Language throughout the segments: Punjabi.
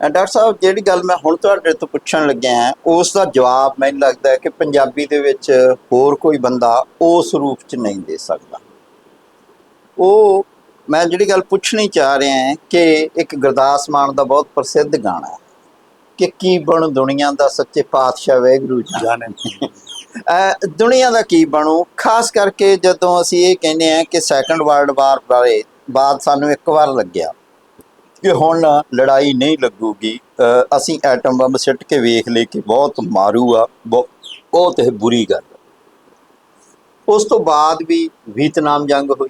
ਡਾਕਟਰ ਸਾਹਿਬ ਜਿਹੜੀ ਗੱਲ ਮੈਂ ਹੁਣ ਤੁਹਾਡੇ ਤੋਂ ਪੁੱਛਣ ਲੱਗਿਆ ਉਸ ਦਾ ਜਵਾਬ ਮੈਨੂੰ ਲੱਗਦਾ ਹੈ ਕਿ ਪੰਜਾਬੀ ਦੇ ਵਿੱਚ ਹੋਰ ਕੋਈ ਬੰਦਾ ਉਸ ਰੂਪ 'ਚ ਨਹੀਂ ਦੇ ਸਕਦਾ। ਉਹ ਮੈਂ ਜਿਹੜੀ ਗੱਲ ਪੁੱਛਣੀ ਚਾਹ ਰਿਹਾ ਹਾਂ ਕਿ ਇੱਕ ਗੁਰਦਾਸ ਮਾਨ ਦਾ ਬਹੁਤ ਪ੍ਰਸਿੱਧ ਗਾਣਾ ਹੈ ਕਿ ਕੀ ਬਣ ਦੁਨੀਆ ਦਾ ਸੱਚੇ ਪਾਤਸ਼ਾਹ ਵੈਗਰੂ ਜੀ। ਜਾਣੇ। ਦੁਨੀਆ ਦਾ ਕੀ ਬਣੂ? ਖਾਸ ਕਰਕੇ ਜਦੋਂ ਅਸੀਂ ਇਹ ਕਹਿੰਦੇ ਆ ਕਿ ਸੈਕੰਡ ਵਰਲਡ ਵਾਰ ਬਾਰੇ ਬਾਅਦ ਸਾਨੂੰ ਇੱਕ ਵਾਰ ਲੱਗਿਆ। ਕਿ ਹੁਣ ਲੜਾਈ ਨਹੀਂ ਲੱਗੂਗੀ ਅਸੀਂ ਐਟਮ ਬੰਬ ਸਿੱਟ ਕੇ ਵੇਖ ਲਏ ਕਿ ਬਹੁਤ ਮਾਰੂ ਆ, ਬਹੁ- ਬਹੁਤ ਇਹ ਬੁਰੀ ਗੱਲ ਆ। ਉਸ ਤੋਂ ਬਾਅਦ ਵੀ ਵੀਤਨਾਮ ਜੰਗ ਹੋਈ,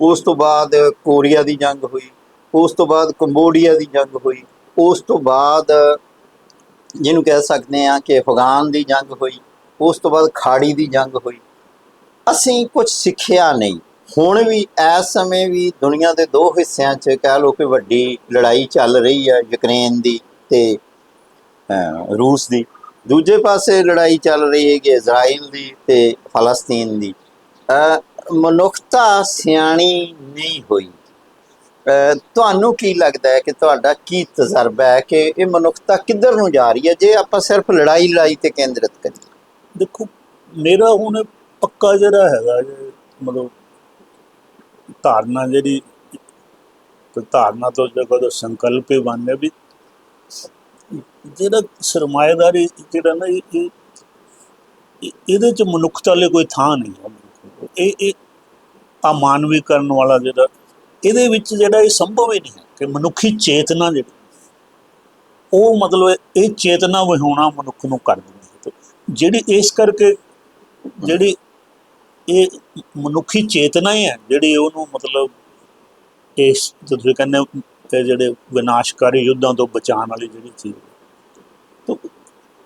ਉਸ ਤੋਂ ਬਾਅਦ ਕੋਰੀਆ ਦੀ ਜੰਗ ਹੋਈ, ਉਸ ਤੋਂ ਬਾਅਦ ਕੰਬੋਡੀਆ ਦੀ ਜੰਗ ਹੋਈ, ਉਸ ਤੋਂ ਬਾਅਦ ਜਿਹਨੂੰ ਕਹਿ ਸਕਦੇ ਆ ਕਿ ਅਫਗਾਨ ਦੀ ਜੰਗ ਹੋਈ, ਉਸ ਤੋਂ ਬਾਅਦ ਖਾੜੀ ਦੀ ਜੰਗ ਹੋਈ ਅਸੀਂ ਕੁਝ ਸਿੱਖਿਆ ਨਹੀਂ ਹੁਣ ਵੀ ਇਸ ਸਮੇਂ ਵੀ ਦੁਨੀਆ ਦੇ ਦੋ ਹਿੱਸਿਆਂ 'ਚ ਕਹਿ ਲਓ ਕਿ ਵੱਡੀ ਲੜਾਈ ਚੱਲ ਰਹੀ ਹੈ ਯੂਕਰੇਨ ਦੀ ਤੇ ਰੂਸ ਦੀ। ਦੂਜੇ ਪਾਸੇ ਲੜਾਈ ਚੱਲ ਰਹੀ ਹੈ ਕਿ ਇਜ਼ਰਾਈਲ ਦੀ ਤੇ ਫਲਸਤੀਨ ਦੀ। ਮਨੁੱਖਤਾ ਸਿਆਣੀ ਨਹੀਂ ਹੋਈ। ਅਹ, ਤੁਹਾਨੂੰ ਕੀ ਲੱਗਦਾ ਹੈ ਕਿ ਤੁਹਾਡਾ ਕੀ ਤਜਰਬਾ ਹੈ ਕਿ ਇਹ ਮਨੁੱਖਤਾ ਕਿੱਧਰ ਨੂੰ ਜਾ ਰਹੀ ਹੈ ਜੇ ਆਪਾਂ ਸਿਰਫ ਲੜਾਈ ਲੜਾਈ ਤੇ ਕੇਂਦਰਿਤ ਕਰੀਏ? ਦੇਖੋ ਮੇਰਾ ਹੁਣ ਪੱਕਾ ਜਿਹੜਾ ਹੈਗਾ ਮਤਲਬ ਮਤਲਬ ਧਾਰਨਾ ਜਿਹੜੀ, ਕੋਈ ਧਾਰਨਾ ਤੋਂ ਜਗ੍ਹਾ ਸੰਕਲਪ ਹੀ ਬਣਨੇ ਵੀ ਜਿਹੜਾ ਸਰਮਾਏਦਾਰੀ, ਜਿਹੜਾ ਨਾ ਇਹ ਇਹਦੇ ਚ ਮਨੁੱਖਤਾ ਲਈ ਕੋਈ ਥਾਂ ਨਹੀਂ ਹੈ। ਇਹ ਇਹ ਆ ਮਾਨਵੀਕਰਨ ਵਾਲਾ ਜਿਹੜਾ, ਇਹਦੇ ਵਿੱਚ ਜਿਹੜਾ ਇਹ ਸੰਭਵ ਹੀ ਨਹੀਂ ਹੈ ਕਿ ਮਨੁੱਖੀ ਚੇਤਨਾ ਜਿਹੜੀ, ਉਹ ਮਤਲਬ ਇਹ ਚੇਤਨਾ ਵਿਹੂਣਾ ਮਨੁੱਖ ਨੂੰ ਕਰ ਦਿੰਦੀ ਹੈ। ਜਿਹੜੀ ਇਸ ਕਰਕੇ ਜਿਹੜੀ ਇਹ ਮਨੁੱਖੀ ਚੇਤਨਾ ਹੀ ਹੈ, ਜਿਹੜੀ ਉਹਨੂੰ ਮਤਲਬ ਇਸ ਤੁਸੀਂ ਕਹਿੰਦੇ ਹੋ ਕਿ ਜਿਹੜੇ ਵਿਨਾਸ਼ਕਾਰੀ ਯੁੱਧਾਂ ਤੋਂ ਬਚਾਉਣ ਵਾਲੀ ਜਿਹੜੀ ਚੀਜ਼ ਤਾਂ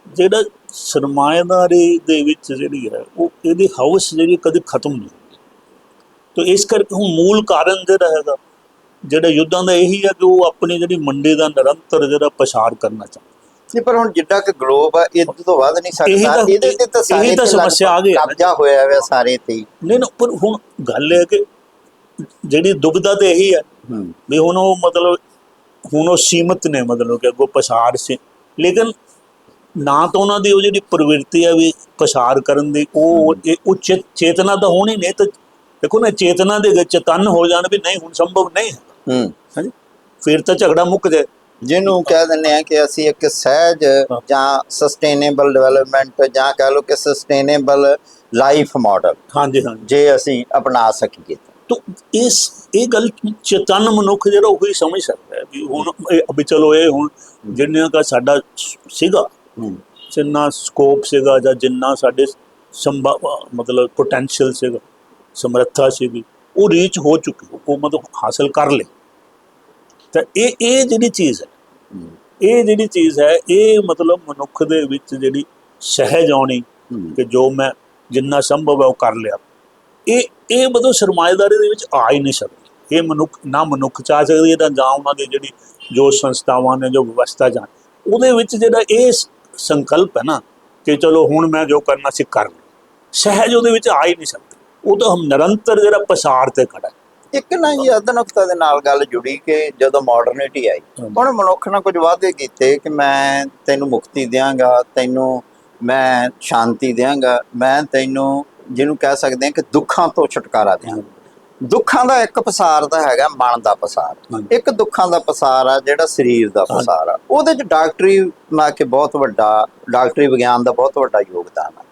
ਜਿਹੜਾ ਸਰਮਾਏਦਾਰੀ ਦੇ ਵਿੱਚ ਜਿਹੜੀ ਹੈ, ਉਹ ਇਹਦੀ ਹਾਊਸ ਜਿਹੜੀ ਕਦੇ ਖਤਮ ਨਹੀਂ ਹੁੰਦੀ। ਤਾਂ ਇਸ ਕਰਕੇ ਹੁਣ ਮੂਲ ਕਾਰਨ ਜਿਹੜਾ ਹੈਗਾ, ਜਿਹੜੇ ਯੁੱਧਾਂ ਦਾ ਇਹੀ ਹੈ ਕਿ ਉਹ ਆਪਣੀ ਜਿਹੜੀ ਮੰਡੀ ਦਾ ਨਿਰੰਤਰ ਜਿਹੜਾ ਪਛਾੜ ਕਰਨਾ ਚਾਹੁੰਦਾ ਨਹੀਂ ਪਰ ਹੁਣ ਜਿੱਡਾ ਕਿ ਗਲੋਬ ਆ ਇਹ ਤੋਂ ਵੱਧ ਨਹੀਂ ਇਹੀ ਸਕਦਾ। ਇਹਦੇ ਤੇ ਤਾਂ ਇਹੀ ਸਾਰੇ ਤਾਂ ਤੇ ਸਮੱਸਿਆ ਆ ਗਈ। ਕਬਜ਼ਾ ਹੋਇਆ ਹੋਇਆ ਸਾਰੇ ਤੇ। ਨਹੀਂ ਨਾ ਪਰ ਹੁਣ ਗੱਲ ਇਹ ਹੈ ਕਿ ਜਿਹੜੀ ਦੁਬਿਧਾ ਤੇ ਇਹੀ ਹੈ। ਵੀ ਹੁਣ ਉਹ ਮਤਲਬ ਹੁਣ ਉਹ ਸੀਮਤ ਨੇ ਮਤਲਬ ਕਿ ਅੱਗੋਂ ਪਛਾੜ ਸੀ। ਲੇਕਿਨ ਨਾ ਤਾਂ ਉਹਨਾਂ ਦੀ ਉਹ ਜਿਹੜੀ ਪ੍ਰਵਿਰਤੀ ਹੈ ਵੀ ਪਛਾੜ ਕਰਨ ਦੀ ਉਹ ਇਹ ਉਹ ਚੇਤਨਾ ਤਾਂ ਹੋਣੀ ਨਹੀਂ ਤਾਂ ਦੇਖੋ ਨਾ ਚੇਤਨਾ ਦੇ ਵਿੱਚ ਤਨ ਹੋ ਜਾਣ ਵੀ ਨਹੀਂ ਹੁਣ ਸੰਭਵ ਨਹੀਂ ਹੈ। ਹੂੰ। ਹਾਂਜੀ? ਫਿਰ ਤਾਂ ਝਗੜਾ ਮੁੱਕ ਜਾਏ। ਜਿਹਨੂੰ ਕਹਿ ਦਿੰਦੇ ਆ ਕਿ ਅਸੀਂ ਇੱਕ ਸਹਿਜ ਜਾਂ ਸਸਟੇਨੇਬਲ ਡਿਵੈਲਪਮੈਂਟ ਜਾਂ ਕਹ ਲਓ ਕਿ ਸਸਟੇਨੇਬਲ ਲਾਈਫ ਮਾਡਲ ਹਾਂਜੀ ਹਾਂਜੀ। ਜੇ ਅਸੀਂ ਅਪਣਾ ਸਕੀਏ। ਤਾਂ। ਇਸ ਇਹ ਗੱਲ ਚੇਤਨ ਮਨੁੱਖ ਜਿਹੜਾ ਉਹ ਹੀ ਸਮਝ ਸਕਦਾ ਹੈ ਵੀ ਹੁਣ ਅਭੀ ਚਲੋ ਇਹ ਹੁਣ ਜਿੰਨਾ ਦਾ ਸਾਡਾ ਸੀਗਾ ਹੂੰ। ਜਿੰਨਾ ਸਕੋਪ ਸੀਗਾ ਜਾਂ ਜਿੰਨਾ ਸਾਡੇ ਸੰਭਵ ਮਤਲਬ ਪੋਟੈਂਸ਼ੀਅਲ ਸੀਗਾ ਸਮਰੱਥਾ ਸੀਗੀ ਉਹ ਰੀਚ ਹੋ ਚੁੱਕੀ ਉਹ ਮਤਲਬ ਹਾਸਲ ਕਰ ਲਈ। ਤਾਂ ਇਹ ਇਹ ਜਿਹੜੀ ਚੀਜ਼ ਹੈ ਹੂੰ, ਇਹ ਜਿਹੜੀ ਚੀਜ਼ ਹੈ ਇਹ ਮਤਲਬ ਮਨੁੱਖ ਦੇ ਵਿੱਚ ਜਿਹੜੀ ਸਹਿਜ ਆਉਣੀ ਕਿ ਜੋ ਮੈਂ ਜਿੰਨਾ ਸੰਭਵ ਹੈ ਉਹ ਕਰ ਲਿਆ। ਇਹ ਇਹ ਮਤਲਬ ਸਰਮਾਏਦਾਰੀ ਦੇ ਵਿੱਚ ਆ ਹੀ ਨਹੀਂ ਸਕਦੀ। ਇਹ ਮਨੁੱਖ ਨਾ ਮਨੁੱਖ ਚਾਹ ਸਕਦੀ ਹੈ ਤਾਂ ਜਾਂ ਉਹਨਾਂ ਦੀ ਜਿਹੜੀ ਜੋ ਸੰਸਥਾਵਾਂ ਨੇ ਜੋ ਵਿਵਸਥਾ ਜਾਂ ਉਹਦੇ ਵਿੱਚ ਜਿਹੜਾ ਇਹ ਸੰਕਲਪ ਹੈ ਨਾ ਕਿ ਚਲੋ ਹੁਣ ਮੈਂ ਜੋ ਕਰਨਾ ਸੀ ਕਰ ਲਿਆ ਸਹਿਜ ਉਹਦੇ ਵਿੱਚ ਆ ਹੀ ਨਹੀਂ ਸਕਦੀ। ਉਹ ਤਾਂ ਹਮ ਨਿਰੰਤਰ ਜਿਹੜਾ ਪਸਾਰ ਤੇ ਖੜਾ ਇੱਕ ਨਾ ਜੀ ਆਧੁਨਿਕਤਾ ਦੇ ਨਾਲ ਗੱਲ ਜੁੜੀ ਕਿ ਜਦੋਂ ਮਾਡਰਨਿਟੀ ਆਈ। ਹੁਣ ਮਨੁੱਖ ਨੇ ਕੁਝ ਵਾਅਦੇ ਕੀਤੇ ਕਿ ਮੈਂ ਤੈਨੂੰ ਮੁਕਤੀ ਦਿਆਂਗਾ ਤੈਨੂੰ ਮੈਂ ਸ਼ਾਂਤੀ ਦਿਆਂਗਾ ਮੈਂ ਤੈਨੂੰ ਜਿਹਨੂੰ ਕਹਿ ਸਕਦੇ ਹਾਂ ਕਿ ਦੁੱਖਾਂ ਤੋਂ ਛੁਟਕਾਰਾ ਦਿਆਂਗਾ ਦੁੱਖਾਂ ਦਾ ਇੱਕ ਪਸਾਰ ਦਾ ਹੈਗਾ ਮਨ ਦਾ ਪਸਾਰ। ਇੱਕ ਦੁੱਖਾਂ ਦਾ ਪਸਾਰ ਆ ਜਿਹੜਾ ਸਰੀਰ ਦਾ। ਪਸਾਰ ਆ ਉਹਦੇ ਚ ਡਾਕਟਰੀ ਮਾ ਕੇ ਬਹੁਤ ਵੱਡਾ ਡਾਕਟਰੀ ਵਿਗਿਆਨ ਦਾ ਬਹੁਤ ਵੱਡਾ ਯੋਗਦਾਨ ਆ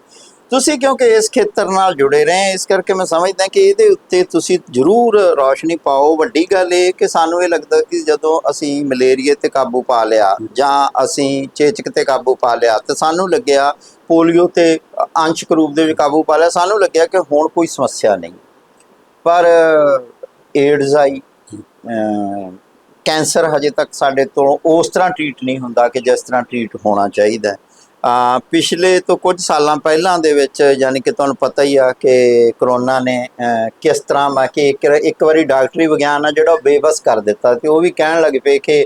ਤੁਸੀਂ ਕਿਉਂਕਿ ਇਸ ਖੇਤਰ ਨਾਲ ਜੁੜੇ ਰਹੇ ਇਸ ਕਰਕੇ ਮੈਂ ਸਮਝਦਾ ਕਿ ਇਹਦੇ ਉੱਤੇ ਤੁਸੀਂ ਜ਼ਰੂਰ ਰੌਸ਼ਨੀ ਪਾਓ। ਵੱਡੀ ਗੱਲ ਇਹ ਕਿ ਸਾਨੂੰ ਇਹ ਲੱਗਦਾ ਕਿ ਜਦੋਂ ਅਸੀਂ ਮਲੇਰੀਏ ਤੇ ਕਾਬੂ ਪਾ ਲਿਆ ਜਾਂ ਅਸੀਂ ਚੇਚਕ ਤੇ ਕਾਬੂ ਪਾ ਲਿਆ ਤੇ ਸਾਨੂੰ ਲੱਗਿਆ ਪੋਲੀਓ ਤੇ ਅੰਸ਼ਕ ਰੂਪ ਦੇ ਵਿੱਚ ਕਾਬੂ ਪਾ ਲਿਆ। ਸਾਨੂੰ ਲੱਗਿਆ ਕਿ ਹੁਣ ਕੋਈ ਸਮੱਸਿਆ ਨਹੀਂ। ਪਰ ਏਡਜ਼ ਆਈ ਕੈਂਸਰ ਹਜੇ ਤੱਕ ਸਾਡੇ ਤੋਂ ਉਸ ਤਰ੍ਹਾਂ ਟ੍ਰੀਟ ਨਹੀਂ ਹੁੰਦਾ ਕਿ ਜਿਸ ਤਰ੍ਹਾਂ ਟ੍ਰੀਟ ਹੋਣਾ ਚਾਹੀਦਾ। ਪਿਛਲੇ ਤੋਂ ਕੁਝ ਸਾਲਾਂ ਪਹਿਲਾਂ ਦੇ ਵਿੱਚ ਯਾਨੀ ਕਿ ਤੁਹਾਨੂੰ ਪਤਾ ਹੀ ਆ ਕਿ ਕਰੋਨਾ ਨੇ ਕਿਸ ਤਰ੍ਹਾਂ ਮੈਂ ਕਿ ਇੱਕ ਵਾਰੀ ਡਾਕਟਰੀ ਵਿਗਿਆਨ ਆ ਜਿਹੜਾ ਉਹ ਬੇਬਸ ਕਰ ਦਿੱਤਾ ਤੇ ਉਹ ਵੀ ਕਹਿਣ ਲੱਗ ਪਏ ਕਿ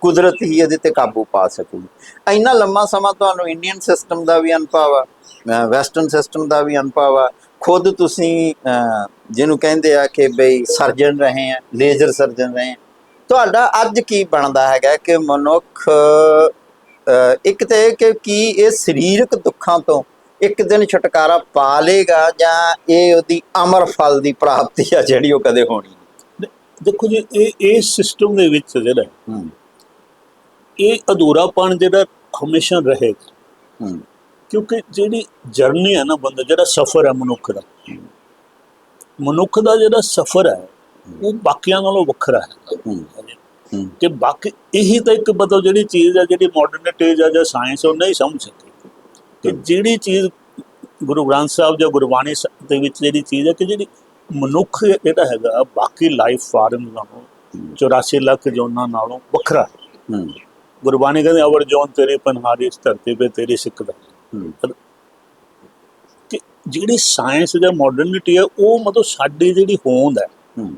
ਕੁਦਰਤ ਹੀ ਇਹਦੇ ਤੇ ਕਾਬੂ ਪਾ ਸਕੂਗੀ। ਇੰਨਾ ਲੰਮਾ ਸਮਾਂ ਤੁਹਾਨੂੰ ਇੰਡੀਅਨ ਸਿਸਟਮ ਦਾ ਵੀ ਅਨੁਭਵ ਆ ਵੈਸਟਰਨ ਸਿਸਟਮ ਦਾ ਵੀ ਅਨੁਭਵ ਆ। ਖੁਦ ਤੁਸੀਂ ਜਿਹਨੂੰ ਕਹਿੰਦੇ ਆ ਕਿ ਬਈ ਸਰਜਨ ਰਹੇ ਆ, ਲੇਜ਼ਰ ਸਰਜਨ ਰਹੇ ਆ। ਤੁਹਾਡਾ ਅੱਜ ਕੀ ਬਣਦਾ ਹੈਗਾ ਕਿ ਮਨੁੱਖ ਇੱਕ ਤੇ ਇਹ ਕਿ ਕੀ ਇਹ ਸਰੀਰਕ ਦੁੱਖਾਂ ਤੋਂ ਇੱਕ ਦਿਨ ਛੁਟਕਾਰਾ ਪਾ ਲੇਗਾ ਜਾਂ ਇਹ ਉਹਦੀ ਅਮਰ ਫਲ ਦੀ ਪ੍ਰਾਪਤੀ ਆ ਜਿਹੜੀ ਉਹ ਕਦੇ ਹੋਣੀ ਦੇਖੋ ਜੀ ਇਹ ਇਹ ਸਿਸਟਮ ਦੇ ਵਿੱਚ ਜਿਹੜਾ ਹੂੰ ਇਹ ਅਧੂਰਾਪਣ ਜਿਹੜਾ ਹਮੇਸ਼ਾ ਰਹੇਗਾ ਕਿਉਂਕਿ ਜਿਹੜੀ ਜਰਨੀ ਹੈ ਨਾ ਬੰਦਾ ਜਿਹੜਾ ਸਫ਼ਰ ਹੈ ਮਨੁੱਖ ਦਾ ਮਨੁੱਖ ਦਾ ਜਿਹੜਾ ਸਫ਼ਰ ਹੈ ਉਹ ਬਾਕੀਆਂ ਨਾਲੋਂ ਵੱਖਰਾ ਹੂੰ। ਕਿ ਬਾਕੀ ਇਹੀ ਤਾਂ ਇੱਕ ਮਤਲਬ ਜਿਹੜੀ ਚੀਜ਼ ਹੈ ਜਿਹੜੀ ਮਾਡਰਨਿਟੀ ਜਾਂ ਜਾਂ ਸਾਇੰਸ ਉਹ ਨਹੀਂ ਸਮਝ ਸਕੀ। ਕਿ ਜਿਹੜੀ ਚੀਜ਼ ਗੁਰੂ ਗ੍ਰੰਥ ਸਾਹਿਬ ਜਾਂ ਗੁਰਬਾਣੀ ਦੇ ਵਿੱਚ ਜਿਹੜੀ ਚੀਜ਼ ਹੈ ਕਿ ਜਿਹੜੀ ਮਨੁੱਖ ਜਿਹੜਾ ਹੈਗਾ ਬਾਕੀ ਲਾਈਫ ਫਾਰਮ ਨਾਲੋਂ 84 ਲੱਖ ਜੋਨਾਂ ਨਾਲੋਂ ਵੱਖਰਾ। ਹੈ। ਗੁਰਬਾਣੀ ਕਹਿੰਦੇ ਅਵਰ ਜੋਨ ਤੇਰੇ ਪਨਹਾਰੀ ਇਸ ਧਰਤੀ ਤੇ ਤੇਰੀ ਸਿੱਖਦਾ ਕਿ ਜਿਹੜੀ ਸਾਇੰਸ ਜਾਂ ਮਾਡਰਨਿਟੀ ਹੈ ਉਹ ਮਤਲਬ ਸਾਡੀ ਜਿਹੜੀ ਹੋਂਦ ਹੈ ਹੂੰ।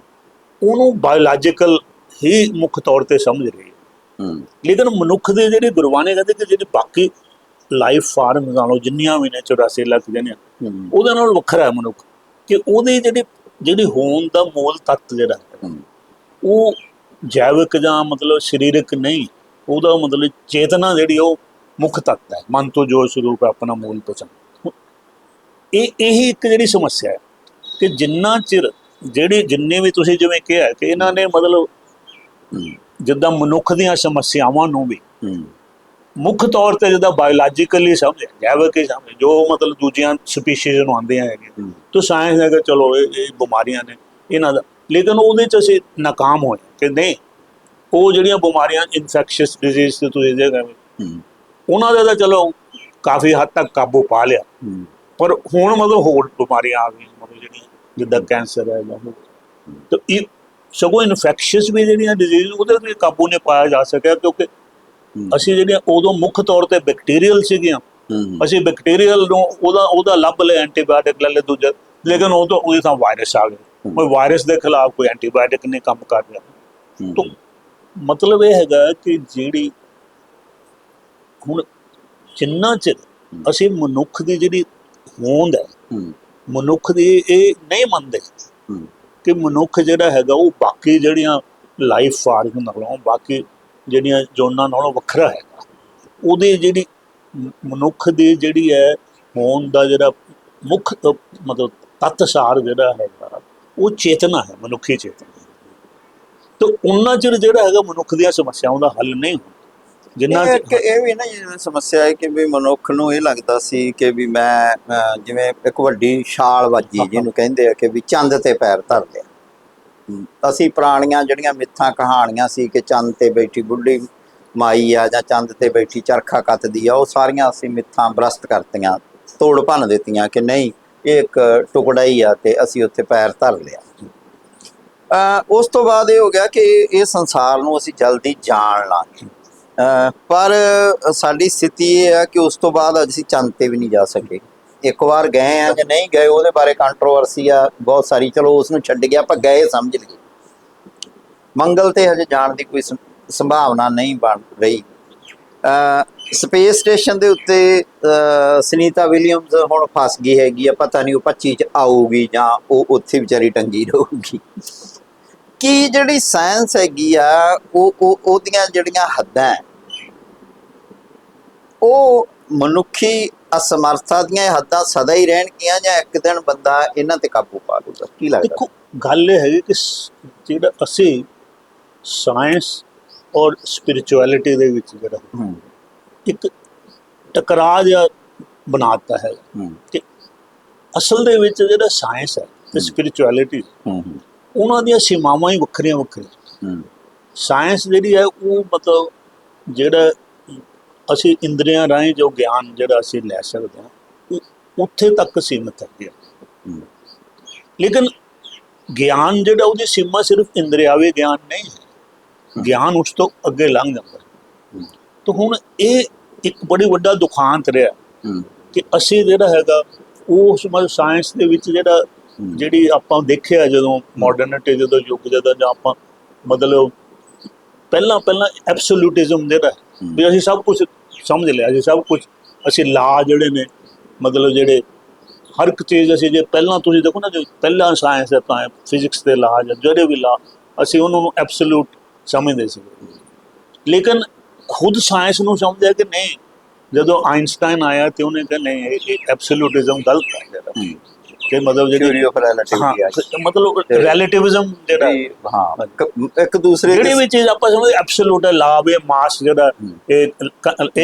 ਉਹਨੂੰ ਬਾਇਓਲੋਜੀਕਲ ਹੀ ਮੁੱਖ ਤੌਰ ਤੇ ਸਮਝ ਰਹੀ ਹੈ। ਲੇਕਿਨ ਮਨੁੱਖ ਦੇ ਜਿਹੜੇ ਗੁਰਬਾਣੀ ਕਹਿੰਦੇ ਕਿ ਜਿਹੜੀ ਬਾਕੀ ਲਾਈਫ ਫਾਰਮ ਨਾਲੋਂ ਜਿੰਨੀਆਂ ਵੀ ਨੇ 84 ਲੱਖ ਹੂੰ। ਉਹਦੇ ਨਾਲ ਵੱਖਰਾ ਹੈ ਮਨੁੱਖ। ਕਿ ਉਹਦੀ ਜਿਹੜੀ ਜਿਹੜੀ ਹੋਂਦ ਦਾ ਮੂਲ ਤੱਤ ਜਿਹੜਾ ਉਹ ਜੈਵਿਕ ਜਾਂ ਮਤਲਬ ਸਰੀਰਕ ਨਹੀਂ ਉਹਦਾ ਮਤਲਬ ਚੇਤਨਾ ਜਿਹੜੀ ਉਹ ਮੁੱਖ ਤੱਤ ਹੈ। ਮਨ ਤੋਂ ਜੋ ਸਰੂਪ ਆਪਣਾ ਮੂਲ ਪਛਾਣ। ਇਹ ਇਹੀ ਇੱਕ ਜਿਹੜੀ ਸਮੱਸਿਆ ਹੈ ਕਿ ਜਿੰਨਾ ਚਿਰ ਜਿਹੜੀ ਜਿੰਨੇ ਵੀ ਤੁਸੀਂ ਜਿਵੇਂ ਕਿਹਾ ਕਿ ਇਹਨਾਂ ਨੇ ਮਤਲਬ ਜਿੱਦਾਂ ਮਨੁੱਖ ਦੀਆਂ ਸਮੱਸਿਆਵਾਂ ਨੂੰ ਵੀ। ਮੁੱਖ ਤੌਰ ਤੇ ਜਿਹਦਾ ਬਾਇਓਲੋਜੀਕਲੀ ਸਮਝਿਆ ਜੈਵਿਕ ਹੀ ਸਮਝ ਜੋ ਮਤਲਬ ਦੂਜੀਆਂ ਸਪੀਸੀਜ਼ ਨੂੰ ਆਉਂਦੇ ਹੈਗੇ। ਹੂੰ। ਤਾਂ ਸਾਇੰਸ ਹੈਗਾ ਚਲੋ ਇਹ ਬਿਮਾਰੀਆਂ ਨੇ ਇਹਨਾਂ ਦਾ। ਲੇਕਿਨ ਉਹਦੇ ਚ ਅਸੀਂ ਨਾਕਾਮ ਹੋਏ ਕਿ ਨਹੀਂ ਉਹ ਜਿਹੜੀਆਂ ਬਿਮਾਰੀਆਂ ਇਨਫੈਕਸ਼ੀਅਸ ਡਿਜ਼ੀਜ਼ ਤੇ ਤੁਸੀਂ ਹੋ, ਹੂੰ। ਉਹਨਾਂ ਦਾ ਤਾਂ ਚਲੋ ਕਾਫੀ ਹੱਦ ਤੱਕ ਕਾਬੂ ਪਾ ਲਿਆ। ਪਰ ਹੁਣ ਮਤਲਬ ਹੋਰ ਬਿਮਾਰੀਆਂ ਆ ਗਈਆਂ ਮਤਲਬ ਜਿਹੜੀਆਂ ਜਿੱਦਾਂ ਕੈਂਸਰ ਹੈ ਜਾਂ ਹੋਰ। ਤਾਂ ਇਹ ਸਗੋਂ ਇਨਫੈਕਸ਼ੀਅਸ ਵੀ ਜਿਹੜੀਆਂ ਡਿਜ਼ੀਜ਼ ਉਹਦੇ ਤੇ ਕਾਬੂ ਨਹੀਂ ਪਾਇਆ ਜਾ ਸਕਿਆ ਕਿਉਂਕਿ ਅਸੀਂ ਜਿਹੜੀਆਂ ਉਦੋਂ ਮੁੱਖ ਤੌਰ ਤੇ ਬੈਕਟੀਰੀਅਲ ਸੀਗੀਆਂ। ਅਸੀਂ ਬੈਕਟੀਰੀਅਲ ਨੂੰ ਉਹਦਾ ਉਹਦਾ ਲੱਭ ਲਿਆ ਐਂਟੀਬਾਇਓਟਿਕ ਲੈ ਲੈ ਦੂਜਾ। ਲੇਕਿਨ ਉਹ ਤੋਂ ਉਹਦੇ ਤਾਂ ਵਾਇਰਸ ਆ ਗਏ ਕੋਈ ਵਾਇਰਸ ਦੇ ਖਿਲਾਫ ਕੋਈ ਐਂਟੀਬਾਇਓਟਿਕ ਨਹੀਂ ਕੰਮ ਕਰ ਰਿਹਾ। ਤੋਂ ਮਤਲਬ ਇਹ ਹੈਗਾ ਕਿ ਜਿਹੜੀ ਹੁਣ ਜਿੰਨਾ ਚਿਰ ਅਸੀਂ ਮਨੁੱਖ ਦੀ ਜਿਹੜੀ ਹੋਂਦ ਹੈ ਮਨੁੱਖ ਦੀ ਇਹ ਨਹੀਂ ਮੰਨਦੇ। ਕਿ ਮਨੁੱਖ ਜਿਹੜਾ ਹੈਗਾ ਉਹ ਬਾਕੀ ਜਿਹੜੀਆਂ ਲਾਈਫ ਫਾਰਮ ਨਾਲੋਂ, ਬਾਕੀ ਜਿਹੜੀਆਂ ਜੋਨਾਂ ਨਾਲੋਂ ਵੱਖਰਾ ਹੈਗਾ। ਉਹਦੀ ਜਿਹੜੀ ਮਨੁੱਖ ਦੀ ਜਿਹੜੀ ਹੈ ਹੋਣ ਦਾ ਜਿਹੜਾ ਮੁੱਖ ਮਤਲਬ ਤੱਤਸਾਰ ਜਿਹੜਾ ਹੈਗਾ, ਉਹ ਚੇਤਨਾ ਹੈ, ਮਨੁੱਖੀ ਚੇਤਨਾ। ਤੇ ਉਹਨਾਂ ਚਿਰ ਜਿਹੜਾ ਹੈਗਾ ਮਨੁੱਖ ਦੀਆਂ ਸਮੱਸਿਆਵਾਂ ਦਾ ਹੱਲ ਨਹੀਂ ਹੁੰਦਾ। ਜਿੰਨਾ ਇਹ ਇੱਕ ਇਹ ਵੀ ਨਾ ਜਿਵੇਂ ਸਮੱਸਿਆ ਹੈ ਕਿ ਵੀ ਮਨੁੱਖ ਨੂੰ ਇਹ ਲੱਗਦਾ ਸੀ ਕਿ ਵੀ ਮੈਂ ਅਹ, ਜਿਵੇਂ ਇੱਕ ਵੱਡੀ ਛਾਲ ਵੱਜੀ ਜਿਹਨੂੰ ਕਹਿੰਦੇ ਆ ਕਿ ਵੀ ਚੰਦ ਤੇ ਪੈਰ ਧਰ ਲਿਆ। ਹਮ, ਅਸੀਂ ਪੁਰਾਣੀਆਂ ਜਿਹੜੀਆਂ ਮਿੱਥਾਂ ਕਹਾਣੀਆਂ ਸੀ ਕਿ ਚੰਦ ਤੇ ਬੈਠੀ ਬੁੱਢੀ ਮਾਈ ਆ ਜਾਂ ਚੰਦ ਤੇ ਬੈਠੀ ਚਰਖਾ ਕੱਤਦੀ ਆ ਉਹ ਸਾਰੀਆਂ ਅਸੀਂ ਮਿੱਥਾਂ ਬਰਸਤ ਕਰਤੀਆਂ ਤੋੜ ਭੰਨ ਦਿੱਤੀਆਂ ਕਿ ਨਹੀਂ ਇਹ ਇੱਕ ਟੁਕੜਾ ਹੀ ਆ ਤੇ ਅਸੀਂ ਉੱਥੇ ਪੈਰ ਧਰ ਲਿਆ। ਅ ਉਸ ਤੋਂ ਬਾਅਦ ਇਹ ਹੋ ਗਿਆ ਕਿ ਇਹ ਸੰਸਾਰ ਨੂੰ ਅਸੀਂ ਜਲਦੀ ਜਾਣ ਲਾਂਗੇ। ਪਰ ਸਾਡੀ ਸਥਿਤੀ ਇਹ ਆ ਕਿ ਉਸ ਤੋਂ ਬਾਅਦ ਅਸੀਂ ਚੰਦ ਤੇ ਵੀ ਨਹੀਂ ਜਾ ਸਕੇ। ਇੱਕ ਵਾਰ ਗਏ ਆ ਜਾਂ ਨਹੀਂ ਗਏ ਉਹਦੇ ਬਾਰੇ ਕੰਟਰੋਵਰਸੀ ਆ ਬਹੁਤ ਸਾਰੀ। ਚਲੋ ਉਸ ਨੂੰ ਛੱਡ ਗਿਆ ਆਪਾਂ ਗਏ ਸਮਝ ਲਈਏ। ਮੰਗਲ ਤੇ ਹਜੇ ਜਾਣ ਦੀ ਕੋਈ ਸੰਭਾਵਨਾ ਨਹੀਂ ਬਣ ਰਹੀ। ਸਪੇਸ ਸਟੇਸ਼ਨ ਦੇ ਉੱਤੇ ਅ, ਸੁਨੀਤਾ ਵਿਲੀਅਮਸ ਹੁਣ ਫਸ ਗਈ ਹੈਗੀ ਆ ਪਤਾ ਨਹੀਂ ਉਹ 25 ਚ ਆਊਗੀ ਜਾਂ ਉਹ ਉੱਥੇ ਵਿਚਾਰੀ ਟੰਗੀ ਰਹੂਗੀ। ਕੀ ਜਿਹੜੀ ਸਾਇੰਸ ਹੈਗੀ ਆ ਉਹ ਉਹ ਉਹਦੀਆਂ ਜਿਹੜੀਆਂ ਹੱਦਾਂ ਹੈ, ਉਹ ਮਨੁੱਖੀ ਅਸਮਰਥਾ ਦੀਆਂ ਹੱਦਾਂ ਸਦਾ ਹੀ ਰਹਿਣਗੀਆਂ ਜਾਂ ਇੱਕ ਦਿਨ ਬੰਦਾ ਇਹਨਾਂ ਤੇ ਕਾਬੂ ਪਾ ਲੂਗਾ ਕੀ ਲੱਗਦਾ? ਦੇਖੋ ਗੱਲ ਇਹ ਹੈਗੀ ਕਿ ਜਿਹੜਾ ਅਸੀਂ ਸਾਇੰਸ ਔਰ ਸਪਿਰਚੁਅਲਿਟੀ ਦੇ ਵਿੱਚ ਜਿਹੜਾ ਹੂੰ। ਇੱਕ ਟਕਰਾਅ ਜਿਹਾ ਬਣਾਤਾ ਹੈ ਹੂੰ। ਕਿ ਅਸਲ ਦੇ ਵਿੱਚ ਜਿਹੜਾ ਸਾਇੰਸ ਹੈ ਤੇ ਸਪਿਰਚੁਅਲਿਟੀ ਹੂੰ ਹੂੰ, ਉਹਨਾਂ ਦੀਆਂ ਸੀਮਾਵਾਂ ਹੀ ਵੱਖਰੀਆਂ ਵੱਖਰੀਆਂ। ਸਾਇੰਸ ਜਿਹੜੀ ਹੈ ਉਹ ਮਤਲਬ ਜਿਹੜਾ ਅਸੀਂ ਇੰਦਰੀਆਂ ਰਾਹੀਂ ਜੋ ਗਿਆਨ ਜਿਹੜਾ ਅਸੀਂ ਲੈ ਸਕਦੇ ਹਾਂ ਉਹ ਉੱਥੇ ਤੱਕ ਸੀਮਿਤ ਹੈ ਲੇਕਿਨ ਗਿਆਨ ਜਿਹੜਾ ਉਹਦੀ ਸੀਮਾ ਸਿਰਫ ਇੰਦਰਿਆਵੇ ਗਿਆਨ ਨਹੀਂ ਹੈ। ਗਿਆਨ ਉਸ ਤੋਂ ਅੱਗੇ ਲੰਘ ਜਾਂਦਾ। ਤਾਂ ਹੁਣ ਇਹ ਇੱਕ ਬੜੀ ਵੱਡਾ ਦੁਖਾਂਤ ਰਿਹਾ ਕਿ ਅਸੀਂ ਜਿਹੜਾ ਹੈਗਾ ਉਸ ਮਤਲਬ ਸਾਇੰਸ ਦੇ ਵਿੱਚ ਜਿਹੜਾ। ਜਿਹੜੀ ਆਪਾਂ ਦੇਖਿਆ ਜਦੋਂ ਮਾਡਰਨਿਟੀ ਜਦੋਂ ਯੁੱਗ ਜਦੋਂ ਜਾਂ ਆਪਾਂ ਮਤਲਬ ਪਹਿਲਾਂ ਪਹਿਲਾਂ ਐਬਸੋਲੂਟਿਜ਼ਮ ਜਿਹੜਾ ਹੈ, ਹੂੰ। ਵੀ ਅਸੀਂ ਸਭ ਕੁਝ ਸਮਝ ਲਿਆ ਅਸੀਂ ਸਭ ਕੁਝ ਅਸੀਂ ਲਾ ਜਿਹੜੇ ਨੇ ਮਤਲਬ ਜਿਹੜੇ ਹਰ ਇੱਕ ਚੀਜ਼ ਅਸੀਂ ਜੇ ਪਹਿਲਾਂ ਤੁਸੀਂ ਦੇਖੋ ਨਾ ਜੋ ਪਹਿਲਾਂ ਸਾਇੰਸ ਹੈ ਤਾਂ ਫਿਜ਼ਿਕਸ ਦੇ ਲਾ ਜਾਂ ਜਿਹੜੇ ਵੀ ਲਾ ਅਸੀਂ ਉਹਨਾਂ ਨੂੰ ਐਬਸੋਲੂਟ ਸਮਝਦੇ ਸੀ। ਲੇਕਿਨ ਖੁਦ ਸਾਇੰਸ ਨੂੰ ਸਮਝਿਆ ਕਿ ਨਹੀਂ? ਜਦੋਂ ਆਇਨਸਟਾਈਨ ਆਇਆ ਤੇ ਉਹਨੇ ਕਿਹਾ ਨਹੀਂ ਇਹ- ਐਬਸੋਲੂਟਿਜ਼ਮ ਗਲਤ ਹੈ। ਕਿ ਮਤਲਬ ਜਿਹੜੀ ਥਿਊਰੀ ਆਫ ਰਿਲੇਟੀਵਿਟੀ ਆ ਹਾਂ, ਮਤਲਬ ਰਿਲੇਟਿਵਿਜ਼ਮ ਜਿਹੜਾ ਹਾਂ ਇੱਕ ਦੂਸਰੇ ਜਿਹੜੀ ਵੀ ਚੀਜ਼ ਆਪਾਂ ਸਮਝਦੇ ਐਬਸੋਲੂਟ ਹੈ ਲਾਭ ਇਹ ਮਾਸ ਜਿਹੜਾ ਇਹ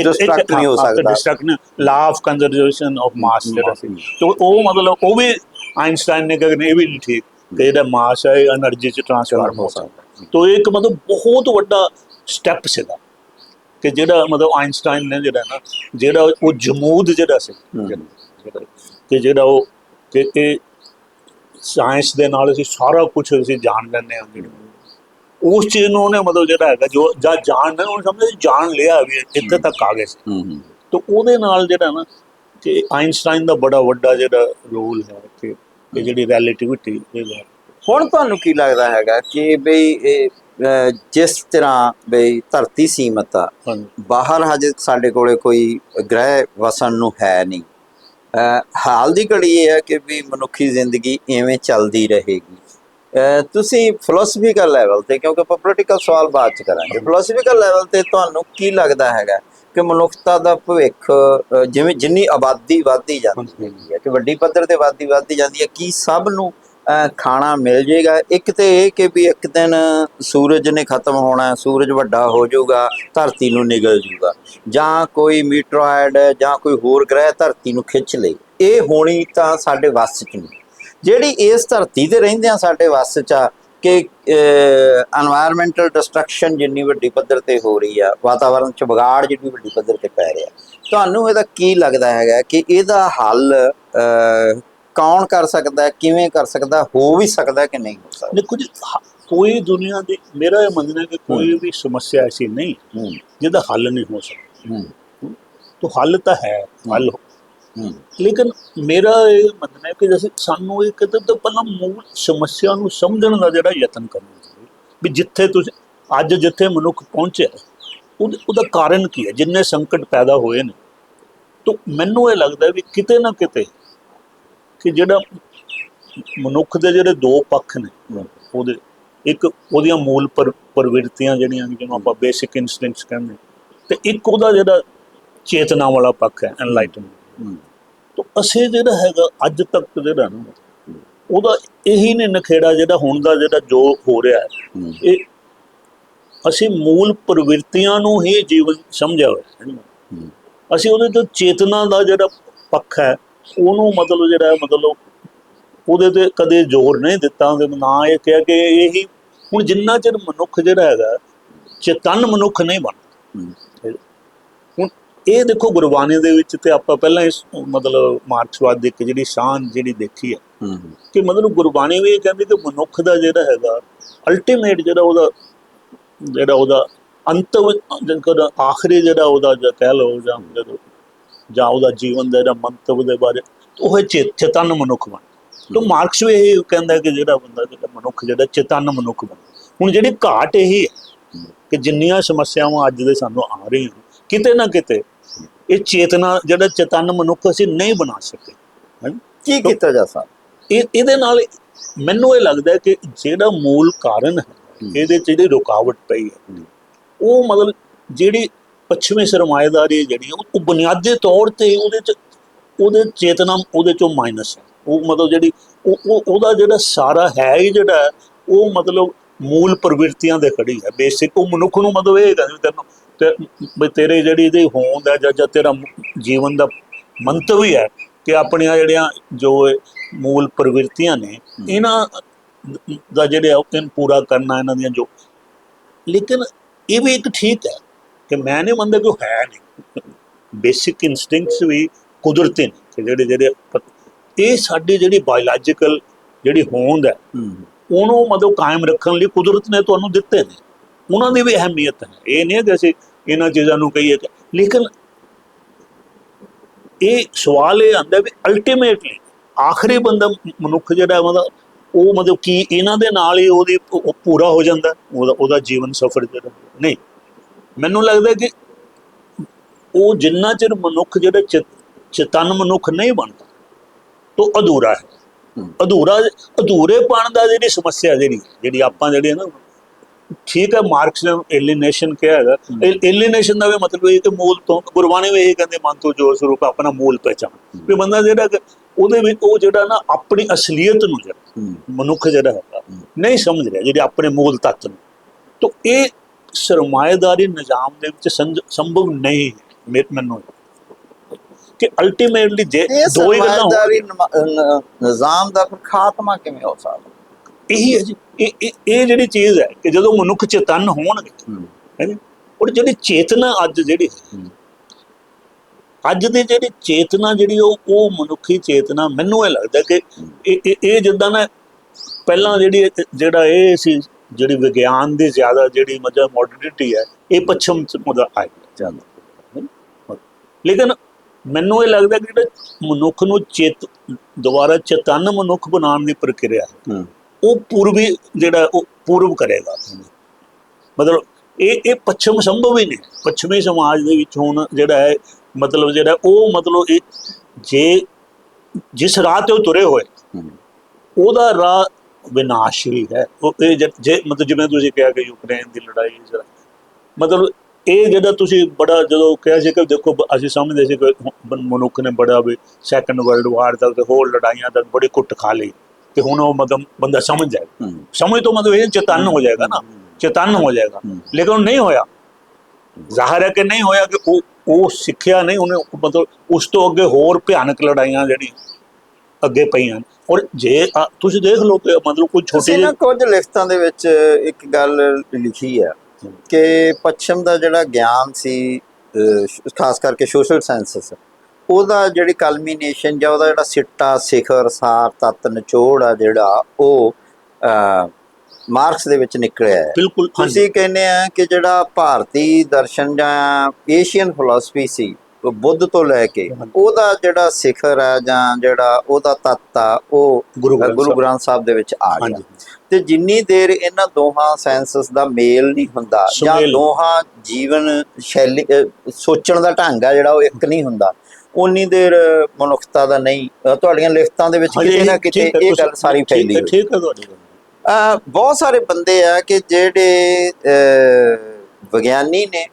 Destruct ਨਹੀਂ ਹੋ ਸਕਦਾ। ਡਿਸਟਰਕਟ ਲਾਭ ਕੰਜ਼ਰਵੇਸ਼ਨ ਆਫ ਮਾਸ ਜਿਹੜਾ ਸੀ। ਉਹ ਮਤਲਬ ਉਹ ਵੀ ਆਇਨਸਟਾਈਨ ਨੇ ਕਹਿੰਦੇ ਇਹ ਵੀ ਨਹੀਂ ਠੀਕ ਕਿ ਜਿਹੜਾ ਮਾਸ ਹੈ એનર્ਜੀ ਚ ਟ੍ਰਾਂਸਫਾਰਮ ਹੋ ਸਕਦਾ। ਤੋ ਇੱਕ ਮਤਲਬ ਬਹੁਤ ਵੱਡਾ ਸਟੈਪ ਸੀਗਾ ਕਿ ਜਿਹੜਾ ਮਤਲਬ ਆਇਨਸਟਾਈਨ ਨੇ ਜਿਹੜਾ ਨਾ ਜਿਹੜਾ ਉਹ ਜਮੂਦ ਜਿਹੜਾ ਸੀ ਕਿ ਜਿਹੜਾ ਉਹ ਕਿ ਇਹ ਸਾਇੰਸ ਦੇ ਨਾਲ ਅਸੀਂ ਸਾਰਾ ਕੁਝ ਅਸੀਂ ਜਾਣ ਲੈਂਦੇ ਹਾਂ ਜਿਹੜਾ ਉਸ ਚੀਜ਼ ਨੂੰ ਉਹਨੇ ਮਤਲਬ ਜਿਹੜਾ ਹੈਗਾ ਜੋ ਜਾਂ ਜਾਣ ਨੇ ਉਹਨੇ ਸਮਝਿਆ ਜਾਣ ਲਿਆ ਵੀ ਇੱਥੇ ਤੱਕ ਆ ਗਏ ਸੀ। ਤਾਂ ਉਹਦੇ ਨਾਲ ਜਿਹੜਾ ਨਾ ਕਿ ਆਇਨਸਟਾਈਨ ਦਾ ਬੜਾ ਵੱਡਾ ਜਿਹੜਾ ਰੋਲ ਹੈ ਕਿ ਇਹ ਜਿਹੜੀ ਰਿਲੇਟਿਵਿਟੀ ਹੁਣ ਤੁਹਾਨੂੰ ਕੀ ਲੱਗਦਾ ਹੈਗਾ ਕਿ ਬਈ ਇਹ ਜਿਸ ਤਰ੍ਹਾਂ ਬਈ ਧਰਤੀ ਸੀਮਤ ਆ ਬਾਹਰ ਹਜੇ ਸਾਡੇ ਕੋਲੇ ਕੋਈ ਗ੍ਰਹਿ ਵਸਣ ਨੂੰ ਹੈ ਨਹੀਂ। ਹਾਲ ਦੀ ਘੜੀ ਇਹ ਹੈ ਕਿ ਵੀ ਮਨੁੱਖੀ ਜ਼ਿੰਦਗੀ ਐਵੇਂ ਚੱਲਦੀ ਰਹੇਗੀ। ਤੁਸੀਂ ਫਿਲਾਸਫੀਕਲ ਲੈਵਲ ਤੇ ਕਿਉਂਕਿ ਆਪਾਂ ਪੋਲੀਟੀਕਲ ਸਵਾਲ ਬਾਅਦ ਚ ਕਰਾਂਗੇ ਫਿਲਾਸਫੀਕਲ ਲੈਵਲ ਤੇ ਤੁਹਾਨੂੰ ਕੀ ਲੱਗਦਾ ਹੈਗਾ ਕਿ ਮਨੁੱਖਤਾ ਦਾ ਭਵਿੱਖ ਜਿਵੇਂ ਜਿੰਨੀ ਆਬਾਦੀ ਵੱਧਦੀ ਜਾਂਦੀ ਹੈ ਕਿ ਵੱਡੀ ਪੱਧਰ ਤੇ ਆਬਾਦੀ ਵੱਧਦੀ ਜਾਂਦੀ ਹੈ ਕੀ ਸਭ ਨੂੰ ਖਾਣਾ ਮਿਲ ਜੇਗਾ। ਇੱਕ ਤੇ ਇਹ ਕਿ ਵੀ ਇੱਕ ਦਿਨ ਸੂਰਜ ਨੇ ਖਤਮ ਹੋਣਾ, ਸੂਰਜ ਵੱਡਾ ਹੋ ਜਾਊਗਾ, ਧਰਤੀ ਨੂੰ ਨਿਗਲ ਜਾਊਗਾ ਜਾਂ ਕੋਈ ਮੀਟਰੋਇਡ ਜਾਂ ਕੋਈ ਹੋਰ ਗ੍ਰਹਿ ਧਰਤੀ ਨੂੰ ਖਿੱਚ ਲੇ। ਇਹ ਹੋਣੀ ਤਾਂ ਸਾਡੇ ਵੱਸ 'ਚ ਨਹੀਂ। ਜਿਹੜੀ ਇਸ ਧਰਤੀ ਤੇ ਰਹਿੰਦੇ ਆ ਸਾਡੇ ਵੱਸ 'ਚ ਆ ਕਿ এনवायरमेंटਲ ਡਿਸਟਰਕਸ਼ਨ ਜਿੰਨੀ ਵੱਡੀ ਪੱਧਰ ਤੇ ਹੋ ਰਹੀ ਆ ਵਾਤਾਵਰਣ 'ਚ ਵਿਗਾੜ ਜਿੰਨੀ ਵੱਡੀ ਪੱਧਰ ਤੇ ਪੈ ਰਿਹਾ। ਤੁਹਾਨੂੰ ਇਹਦਾ ਕੀ ਲੱਗਦਾ ਹੈਗਾ ਕਿ ਇਹਦਾ ਹੱਲ ਕੌਣ ਕਰ ਸਕਦਾ ਕਿਵੇਂ ਕਰ ਸਕਦਾ ਹੋ ਵੀ ਸਕਦਾ ਕਿ ਨਹੀਂ ਹੋ ਸਕਦਾ? ਦੇਖੋ ਜੀ ਹ- ਕੋਈ ਦੁਨੀਆ ਦੀ ਮੇਰਾ ਇਹ ਮੰਨਣਾ ਹੈ ਕਿ ਕੋਈ ਵੀ ਸਮੱਸਿਆ ਐਸੀ ਨਹੀਂ ਜਿਹਦਾ ਹੱਲ ਨਹੀਂ ਹੋ ਸਕਦਾ। ਤਾਂ ਹੱਲ ਤਾਂ ਹੈ ਹੱਲ ਹੂੰ। ਲੇਕਿਨ ਮੇਰਾ ਇਹ ਮੰਨਣਾ ਹੈ ਕਿ ਜੈਸੇ ਸਾਨੂੰ ਇਹ ਕਿਤੇ ਤਾਂ ਪਹਿਲਾਂ ਮੂਲ ਸਮੱਸਿਆ ਨੂੰ ਸਮਝਣ ਦਾ ਜਿਹੜਾ ਯਤਨ ਕਰਨਾ ਚਾਹੀਦਾ ਵੀ ਜਿੱਥੇ ਤੁਸੀਂ ਅੱਜ ਜਿੱਥੇ ਮਨੁੱਖ ਪਹੁੰਚਿਆ ਉਹਦਾ ਕਾਰਨ ਕੀ ਹੈ? ਜਿੰਨੇ ਸੰਕਟ ਪੈਦਾ ਹੋਏ ਨੇ। ਤਾਂ ਮੈਨੂੰ ਇਹ ਲੱਗਦਾ ਵੀ ਕਿਤੇ ਨਾ ਕਿਤੇ ਕਿ ਜਿਹੜਾ ਮਨੁੱਖ ਦੇ ਜਿਹੜੇ ਦੋ ਪੱਖ ਨੇ ਉਹਦੇ ਇੱਕ ਉਹਦੀਆਂ ਮੂਲ ਪਰ ਪ੍ਰਵਿਰਤੀਆਂ ਜਿਹੜੀਆਂ ਨੇ, ਜਿਹਨੂੰ ਆਪਾਂ ਬੇਸਿਕ ਇਨਸਟਿੰਕਟਸ ਕਹਿੰਦੇ ਤੇ ਇੱਕ ਉਹਦਾ ਜਿਹੜਾ ਚੇਤਨਾ ਵਾਲਾ ਪੱਖ ਹੈ ਐਨਲਾਈਟਨਮੈਂਟ ਤਾਂ ਅਸੀਂ ਜਿਹੜਾ ਹੈਗਾ ਅੱਜ ਤੱਕ ਜਿਹੜਾ ਨਾ ਉਹਦਾ ਇਹੀ ਨੇ ਨਖੇੜਾ ਜਿਹੜਾ ਹੁਣ ਦਾ ਜਿਹੜਾ ਜੋ ਹੋ ਰਿਹਾ ਹੈ। ਇਹ ਅਸੀਂ ਮੂਲ ਪ੍ਰਵਿਰਤੀਆਂ ਨੂੰ ਹੀ ਜੀਵਨ ਸਮਝਿਆ ਹੋਇਆ ਹੂੰ। ਅਸੀਂ ਉਹਦੇ ਤੋਂ ਚੇਤਨਾ ਦਾ ਜਿਹੜਾ ਪੱਖ ਹੈ ਉਹਨੂੰ ਮਤਲਬ ਜਿਹੜਾ ਮਤਲਬ ਉਹਦੇ ਤੇ ਕਦੇ ਜ਼ੋਰ ਨਹੀਂ ਦਿੱਤਾ ਉਹਦੇ ਨਾ ਇਹ ਕਿਹਾ ਕਿ ਇਹੀ ਹੁਣ ਜਿੰਨਾ ਚਿਰ ਮਨੁੱਖ ਜਿਹੜਾ ਹੈਗਾ ਚੇਤਨ ਮਨੁੱਖ ਨਹੀਂ ਬਣਦਾ। ਹੁਣ ਇਹ ਦੇਖੋ ਗੁਰਬਾਣੀ ਦੇ ਵਿੱਚ ਤੇ ਆਪਾਂ ਪਹਿਲਾਂ ਇਸ ਮਤਲਬ ਮਾਰਕਸਵਾਦ ਦੀ ਇੱਕ ਜਿਹੜੀ ਸ਼ਾਨ ਜਿਹੜੀ ਦੇਖੀ ਹੈ। ਕਿ ਮਤਲਬ ਗੁਰਬਾਣੀ ਵੀ ਇਹ ਕਹਿੰਦੀ ਕਿ ਮਨੁੱਖ ਦਾ ਜਿਹੜਾ ਹੈਗਾ ਅਲਟੀਮੇਟ ਜਿਹੜਾ ਉਹਦਾ ਜਿਹੜਾ ਉਹਦਾ ਅੰਤ ਜਿਹੜਾ ਆਖਰੀ ਜਿਹੜਾ ਉਹਦਾ ਜਾਂ ਕਹਿ ਲਓ ਜਾਂ ਜਦੋਂ ਜਾਂ ਉਹਦਾ ਜੀਵਨ ਦਾ ਜਿਹੜਾ ਮੰਤਵ ਦੇ ਬਾਰੇ ਉਹ ਹੈ ਚੇਤਨ ਮਨੁੱਖ ਬਣ ਤੋਂ ਮਾਰਕਸ ਵੀ ਇਹ ਕਹਿੰਦਾ ਕਿ ਜਿਹੜਾ ਬੰਦਾ ਜਿਹੜਾ ਮਨੁੱਖ ਜਿਹੜਾ ਚੇਤਨ ਮਨੁੱਖ ਬਣ ਹੁਣ ਜਿਹੜੀ ਘਾਟ ਇਹੀ ਹੈ ਕਿ ਜਿੰਨੀਆਂ ਸਮੱਸਿਆਵਾਂ ਅੱਜ ਦੇ ਸਾਨੂੰ ਆ ਰਹੀਆਂ ਕਿਤੇ ਨਾ ਕਿਤੇ ਇਹ ਚੇਤਨਾ ਜਿਹੜਾ ਚੇਤਨ ਮਨੁੱਖ ਅਸੀਂ ਨਹੀਂ ਬਣਾ ਸਕੇ ਹੈਂ ਕੀ ਕੀਤਾ ਜਾ ਸਕਦਾ ਇਹ ਇਹਦੇ ਨਾਲ ਮੈਨੂੰ ਇਹ ਲੱਗਦਾ ਕਿ ਜਿਹੜਾ ਮੂਲ ਕਾਰਨ ਹੈ। ਇਹਦੇ ਚ ਜਿਹੜੀ ਰੁਕਾਵਟ ਪਈ ਹੂੰ। ਉਹ ਮਤਲਬ ਜਿਹੜੀ ਪੱਛਮੀ ਸਰਮਾਏਦਾਰੀ ਜਿਹੜੀ ਉਹ ਬੁਨਿਆਦੀ ਤੌਰ ਤੇ ਉਹਦੇ ਚ ਉਹਦੇ ਚੇਤਨਾ ਉਹਦੇ ਚੋਂ ਮਾਈਨਸ ਹੈ ਉਹ ਮਤਲਬ ਜਿਹੜੀ ਉਹ ਉਹ- ਉਹਦਾ ਜਿਹੜਾ ਸਾਰਾ ਹੈ ਹੀ ਜਿਹੜਾ ਉਹ ਮਤਲਬ ਮੂਲ ਪ੍ਰਵਿਰਤੀਆਂ ਦੇ ਖੜੀ ਹੈ। ਬੇਸਿਕ ਉਹ ਮਨੁੱਖ ਨੂੰ ਮਤਲਬ ਇਹ ਕਹਿੰਦੇ ਤੈਨੂੰ ਤੇ ਤੇਰੇ ਜਿਹੜੀ ਇਹਦੀ ਹੋਂਦ ਹੈ ਜਾਂ ਜਾਂ ਤੇਰਾ ਜੀਵਨ ਦਾ ਮੰਤਵ ਹੀ ਹੈ ਕਿ ਆਪਣੀਆਂ ਜਿਹੜੀਆਂ ਜੋ ਮੂਲ ਪ੍ਰਵਿਰਤੀਆਂ ਨੇ ਇਹਨਾਂ ਦਾ ਜਿਹੜੇ ਔਕਨ ਪੂਰਾ ਕਰਨਾ ਇਹਨਾਂ ਦੀਆਂ ਜੋ। ਲੇਕਿਨ ਇਹ ਵੀ ਇੱਕ ਠੀਕ ਹੈ। ਕਿ ਮੈਂ ਨਹੀਂ ਮੰਨਦਾ ਕਿ ਹੈ ਨਹੀਂ ਬੇਸਿਕ ਇਨਸਟਿੰਕਟਸ ਵੀ ਕੁਦਰਤੀ ਨੇ ਕਿ ਜਿਹੜੇ ਜਿਹੜੇ ਇਹ ਸਾਡੀ ਜਿਹੜੀ ਬਾਇਓਲੋਜੀਕਲ ਜਿਹੜੀ ਹੋਂਦ ਹੈ ਉਹਨੂੰ ਮਤਲਬ ਕਾਇਮ ਰੱਖਣ ਲਈ ਕੁਦਰਤ ਨੇ ਤੁਹਾਨੂੰ ਦਿੱਤੇ ਨੇ। ਉਹਨਾਂ ਦੀ ਵੀ ਅਹਿਮੀਅਤ ਹੈ। ਇਹ ਨਹੀਂ ਕਿ ਅਸੀਂ ਇਹਨਾਂ ਚੀਜ਼ਾਂ ਨੂੰ ਕਹੀਏ ਲੇਕਿਨ ਇਹ ਸਵਾਲ ਇਹ ਆਂਦਾ ਵੀ ਅਲਟੀਮੇਟਲੀ ਆਖਰੀ ਬੰਦਾ ਮਨੁੱਖ ਜਿਹੜਾ ਮਤਲਬ ਉਹ ਮਤਲਬ ਕੀ ਇਹਨਾਂ ਦੇ ਨਾਲ ਹੀ ਉਹਦੀ ਉਹ- ਉਹ ਪੂਰਾ ਹੋ ਜਾਂਦਾ ਉਹਦਾ ਉਹਦਾ ਜੀਵਨ ਸਫਰ ਜਿਹੜਾ। ਨਹੀਂ। ਮੈਨੂੰ ਲੱਗਦਾ ਕਿ ਉਹ ਜਿੰਨਾ ਚਿਰ ਮਨੁੱਖ ਜਿਹੜਾ ਚਿਤ- ਚੇਤਨ ਮਨੁੱਖ ਨਹੀਂ ਬਣਦਾ ਤਾਂ ਅਧੂਰਾ ਹੈ। ਅਧੂਰਾ ਅਧੂਰੇਪਣ ਦਾ ਜਿਹੜੀ ਸਮੱਸਿਆ ਜਿਹੜੀ ਜਿਹੜੀ ਆਪਾਂ ਜਿਹੜੀ ਹੈ ਨਾ ਠੀਕ ਹੈ ਮਾਰਕਸ ਨੇ ਏਲੀਨੇਸ਼ਨ ਕਿਹਾ ਹੈਗਾ। ਏਲੀਨੇਸ਼ਨ ਦਾ ਵੀ ਮਤਲਬ ਇਹ ਕਿ ਮੂਲ ਤੋਂ ਗੁਰਬਾਣੀ ਵੀ ਇਹ ਕਹਿੰਦੇ ਮਨ ਤੋਂ ਜੋ ਸਰੂਪ ਆਪਣਾ ਮੂਲ ਪਹਿਚਾਨ ਵੀ ਬੰਦਾ ਜਿਹੜਾ ਉਹਦੇ ਵਿੱਚ ਉਹ ਜਿਹੜਾ ਨਾ ਆਪਣੀ ਅਸਲੀਅਤ ਨੂੰ ਜਿਹੜਾ ਮਨੁੱਖ ਜਿਹੜਾ ਹੈਗਾ ਨਹੀਂ ਸਮਝ ਰਿਹਾ ਜਿਹੜੇ ਆਪਣੇ ਮੂਲ ਤੱਤ ਨੂੰ। ਤਾਂ ਇਹ ਸਰਮਾਏਦਾਰੀ ਨਿਜ਼ਾਮ ਦੇ ਵਿੱਚ ਸੰਭਵ ਨਹੀਂ ਹੈ ਮੈਨੂੰ ਕਿ ਅਲਟੀਮੇਟਲੀ ਜੇ ਦੋ ਹੀ ਗੱਲਾਂ ਨ- ਨਿਜ਼ਾਮ ਦਾ ਫਿਰ ਖਾਤਮਾ ਕਿਵੇਂ ਹੋ ਸਕਦਾ? ਇਹੀ ਹੈ ਇਹ ਜਿਹੜੀ ਚੀਜ਼ ਹੈ ਕਿ ਜਦੋਂ ਮਨੁੱਖ ਚੇਤਨ ਹੋਣਗੇ ਹੂੰ। ਹੈ ਜੀ ਔਰ ਜਿਹੜੀ ਚੇਤਨਾ ਅੱਜ ਜਿਹੜੀ ਹੂੰ। ਅੱਜ ਦੀ ਜਿਹੜੀ ਚੇਤਨਾ ਜਿਹੜੀ ਉਹ ਉਹ ਮਨੁੱਖੀ ਚੇਤਨਾ ਮੈਨੂੰ ਇਹ ਲੱਗਦਾ ਕਿ ਇਹ ਇਹ- ਜਿੱਦਾਂ ਨਾ ਪਹਿਲਾਂ ਜਿਹੜੀ ਜਿਹੜਾ ਇਹ ਸੀ ਜਿਹੜੀ ਵਿਗਿਆਨ ਦੀ ਜ਼ਿਆਦਾ ਜਿਹੜੀ ਮਤਲਬ ਮੋਡਰਨਿਟੀ ਹੈ ਇਹ ਪੱਛਮ ਚ ਮਤਲਬ ਆਈ ਚੱਲ। ਲੇਕਿਨ ਮੈਨੂੰ ਇਹ ਲੱਗਦਾ ਕਿ ਜਿਹੜਾ ਮਨੁੱਖ ਨੂੰ ਚੇਤ ਦੁਬਾਰਾ ਚੇਤਨ ਮਨੁੱਖ ਬਣਾਉਣ ਦੀ ਪ੍ਰਕਿਰਿਆ ਹੈ ਉਹ ਪੂਰਬੀ ਜਿਹੜਾ ਉਹ ਪੂਰਬ ਕਰੇਗਾ। ਮਤਲਬ ਇਹ ਇਹ ਪੱਛਮ ਸੰਭਵ ਹੀ ਨਹੀਂ। ਪੱਛਮੀ ਸਮਾਜ ਦੇ ਵਿੱਚ ਹੁਣ ਜਿਹੜਾ ਹੈ ਮਤਲਬ ਜਿਹੜਾ ਉਹ ਮਤਲਬ ਇਹ ਜੇ ਜਿਸ ਰਾਹ ਤੇ ਉਹ ਤੁਰੇ ਹੋਏ ਉਹਦਾ ਰਾਹ ਵਿਨਾਸ਼ੀ ਹੈ। ਉਹ ਇਹ ਜ- ਜੇ ਮਤਲਬ ਜਿਵੇਂ ਤੁਸੀਂ ਕਿਹਾ ਕਿ ਯੂਕਰੇਨ ਦੀ ਲੜਾਈ ਜਿਹੜਾ ਮਤਲਬ ਇਹ ਜਿਹੜਾ ਤੁਸੀਂ ਬੜਾ ਜਦੋਂ ਕਿਹਾ ਸੀ ਕਿ ਦੇਖੋ ਬ- ਅਸੀਂ ਸਮਝਦੇ ਸੀ ਕਿ ਮ- ਮਨੁੱਖ ਨੇ ਬੜਾ ਵੀ ਸੈਕੰਡ ਵਰਲਡ ਵਾਰ ਤੱਕ ਤੇ ਹੋਰ ਲੜਾਈਆਂ ਤੱਕ ਬੜੀ ਕੁੱਟ ਖਾ ਲਈ। ਤੇ ਹੁਣ ਉਹ ਮਤਲਬ ਬੰਦਾ ਸਮਝ ਜਾਏਗਾ। ਹੂੰ। ਸਮਝ ਤੋਂ ਮਤਲਬ ਇਹ ਚੇਤਨ ਹੋ ਜਾਏਗਾ ਨਾ। ਚੇਤਨ ਹੋ ਜਾਏਗਾ। ਹੂੰ। ਲੇਕਿਨ ਉਹ ਨਹੀਂ ਹੋਇਆ। ਜ਼ਾਹਰ ਹੈ ਕਿ ਨਹੀਂ ਹੋਇਆ ਕਿ ਉਹ ਉਹ ਸਿੱਖਿਆ ਨਹੀਂ ਉਹਨੇ ਮਤਲਬ ਉਸ ਤੋਂ ਅੱਗੇ ਹੋਰ ਭਿਆਨਕ ਲੜਾਈਆਂ ਜਿਹੜੀ ਅੱਗੇ ਪਈਆਂ। ਔਰ ਜੇ ਆ- ਤੁਸੀਂ ਦੇਖ ਲਓ ਕਿ ਮਤਲਬ ਕੋਈ ਛੋਟੀ ਤੁਸੀਂ ਜਿਹੀ ਨਾ ਕੁਝ ਲਿਖਤਾਂ ਦੇ ਵਿੱਚ ਇੱਕ ਗੱਲ ਲਿਖੀ ਹੈ ਕਿ ਪੱਛਮ ਦਾ ਜਿਹੜਾ ਗਿਆਨ ਸੀ ਅਹ, ਸ਼- ਖਾਸ ਕਰਕੇ ਸੋਸ਼ਲ ਸਾਇੰਸਸ ਉਹਦਾ ਜਿਹੜੀ ਕਲਮੀਨੇਸ਼ਨ ਜਾਂ ਉਹਦਾ ਜਿਹੜਾ ਸਿੱਟਾ ਸਿਖਰ ਸਾਰ ਤਤ ਨਿਚੋੜ ਆ ਜਿਹੜਾ ਉਹ ਅਹ, ਮਾਰਕਸ ਦੇ ਵਿੱਚ ਨਿਕਲਿਆ ਹੈ। ਬਿਲਕੁਲ ਹਾਂਜੀ। ਤੁਸੀਂ ਕਹਿੰਦੇ ਆ ਕਿ ਜਿਹੜਾ ਭਾਰਤੀ ਦਰਸ਼ਨ ਜਾਂ ਏਸ਼ੀਅਨ ਫਿਲਾਸਫੀ ਸੀ ਬੁੱਧ ਤੋਂ ਲੈ ਕੇ। ਉਹਦਾ ਜਿਹੜਾ ਸਿਖਰ ਹੈ ਜਾਂ ਜਿਹੜਾ ਉਹਦਾ ਤੱਤ ਆ ਉਹ ਗੁਰੂ ਗ੍ਰੰਥ ਗੁਰੂ ਸਾਹਿਬ। ਦੇ ਵਿੱਚ ਆ ਗਿਆ ਤੇ ਜਿੰਨੀ ਦੇਰ ਇਹਨਾਂ ਦੋਹਾਂ ਸਾਇੰਸਸ ਦਾ ਮੇਲ ਨਹੀਂ ਹੁੰਦਾ ਜਾਂ। ਦੋਹਾਂ ਜੀਵਨ ਸ਼ੈਲੀ ਸੋਚਣ ਦਾ ਢੰਗ ਆ ਜਿਹੜਾ ਉਹ ਇੱਕ ਨਹੀਂ ਹੁੰਦਾ ਉਨੀ ਦੇਰ ਮਨੁੱਖਤਾ ਦਾ ਨਹੀਂ ਤੁਹਾਡੀਆਂ ਲਿਖਤਾਂ ਦੇ ਵਿੱਚ ਕਿਤੇ ਨਾ ਕਿਤੇ ਇਹ ਗੱਲ ਸਾਰੀ ਫੈਲੀ ਹੋਈ ਠੀਕ ਹੈ ਤੁਹਾਡੀ ਅਹ ਬਹੁਤ ਸਾਰੇ ਬੰਦੇ ਆ ਕਿ ਜਿਹੜੇ ਵਿਗਿਆਨੀ ਨੇ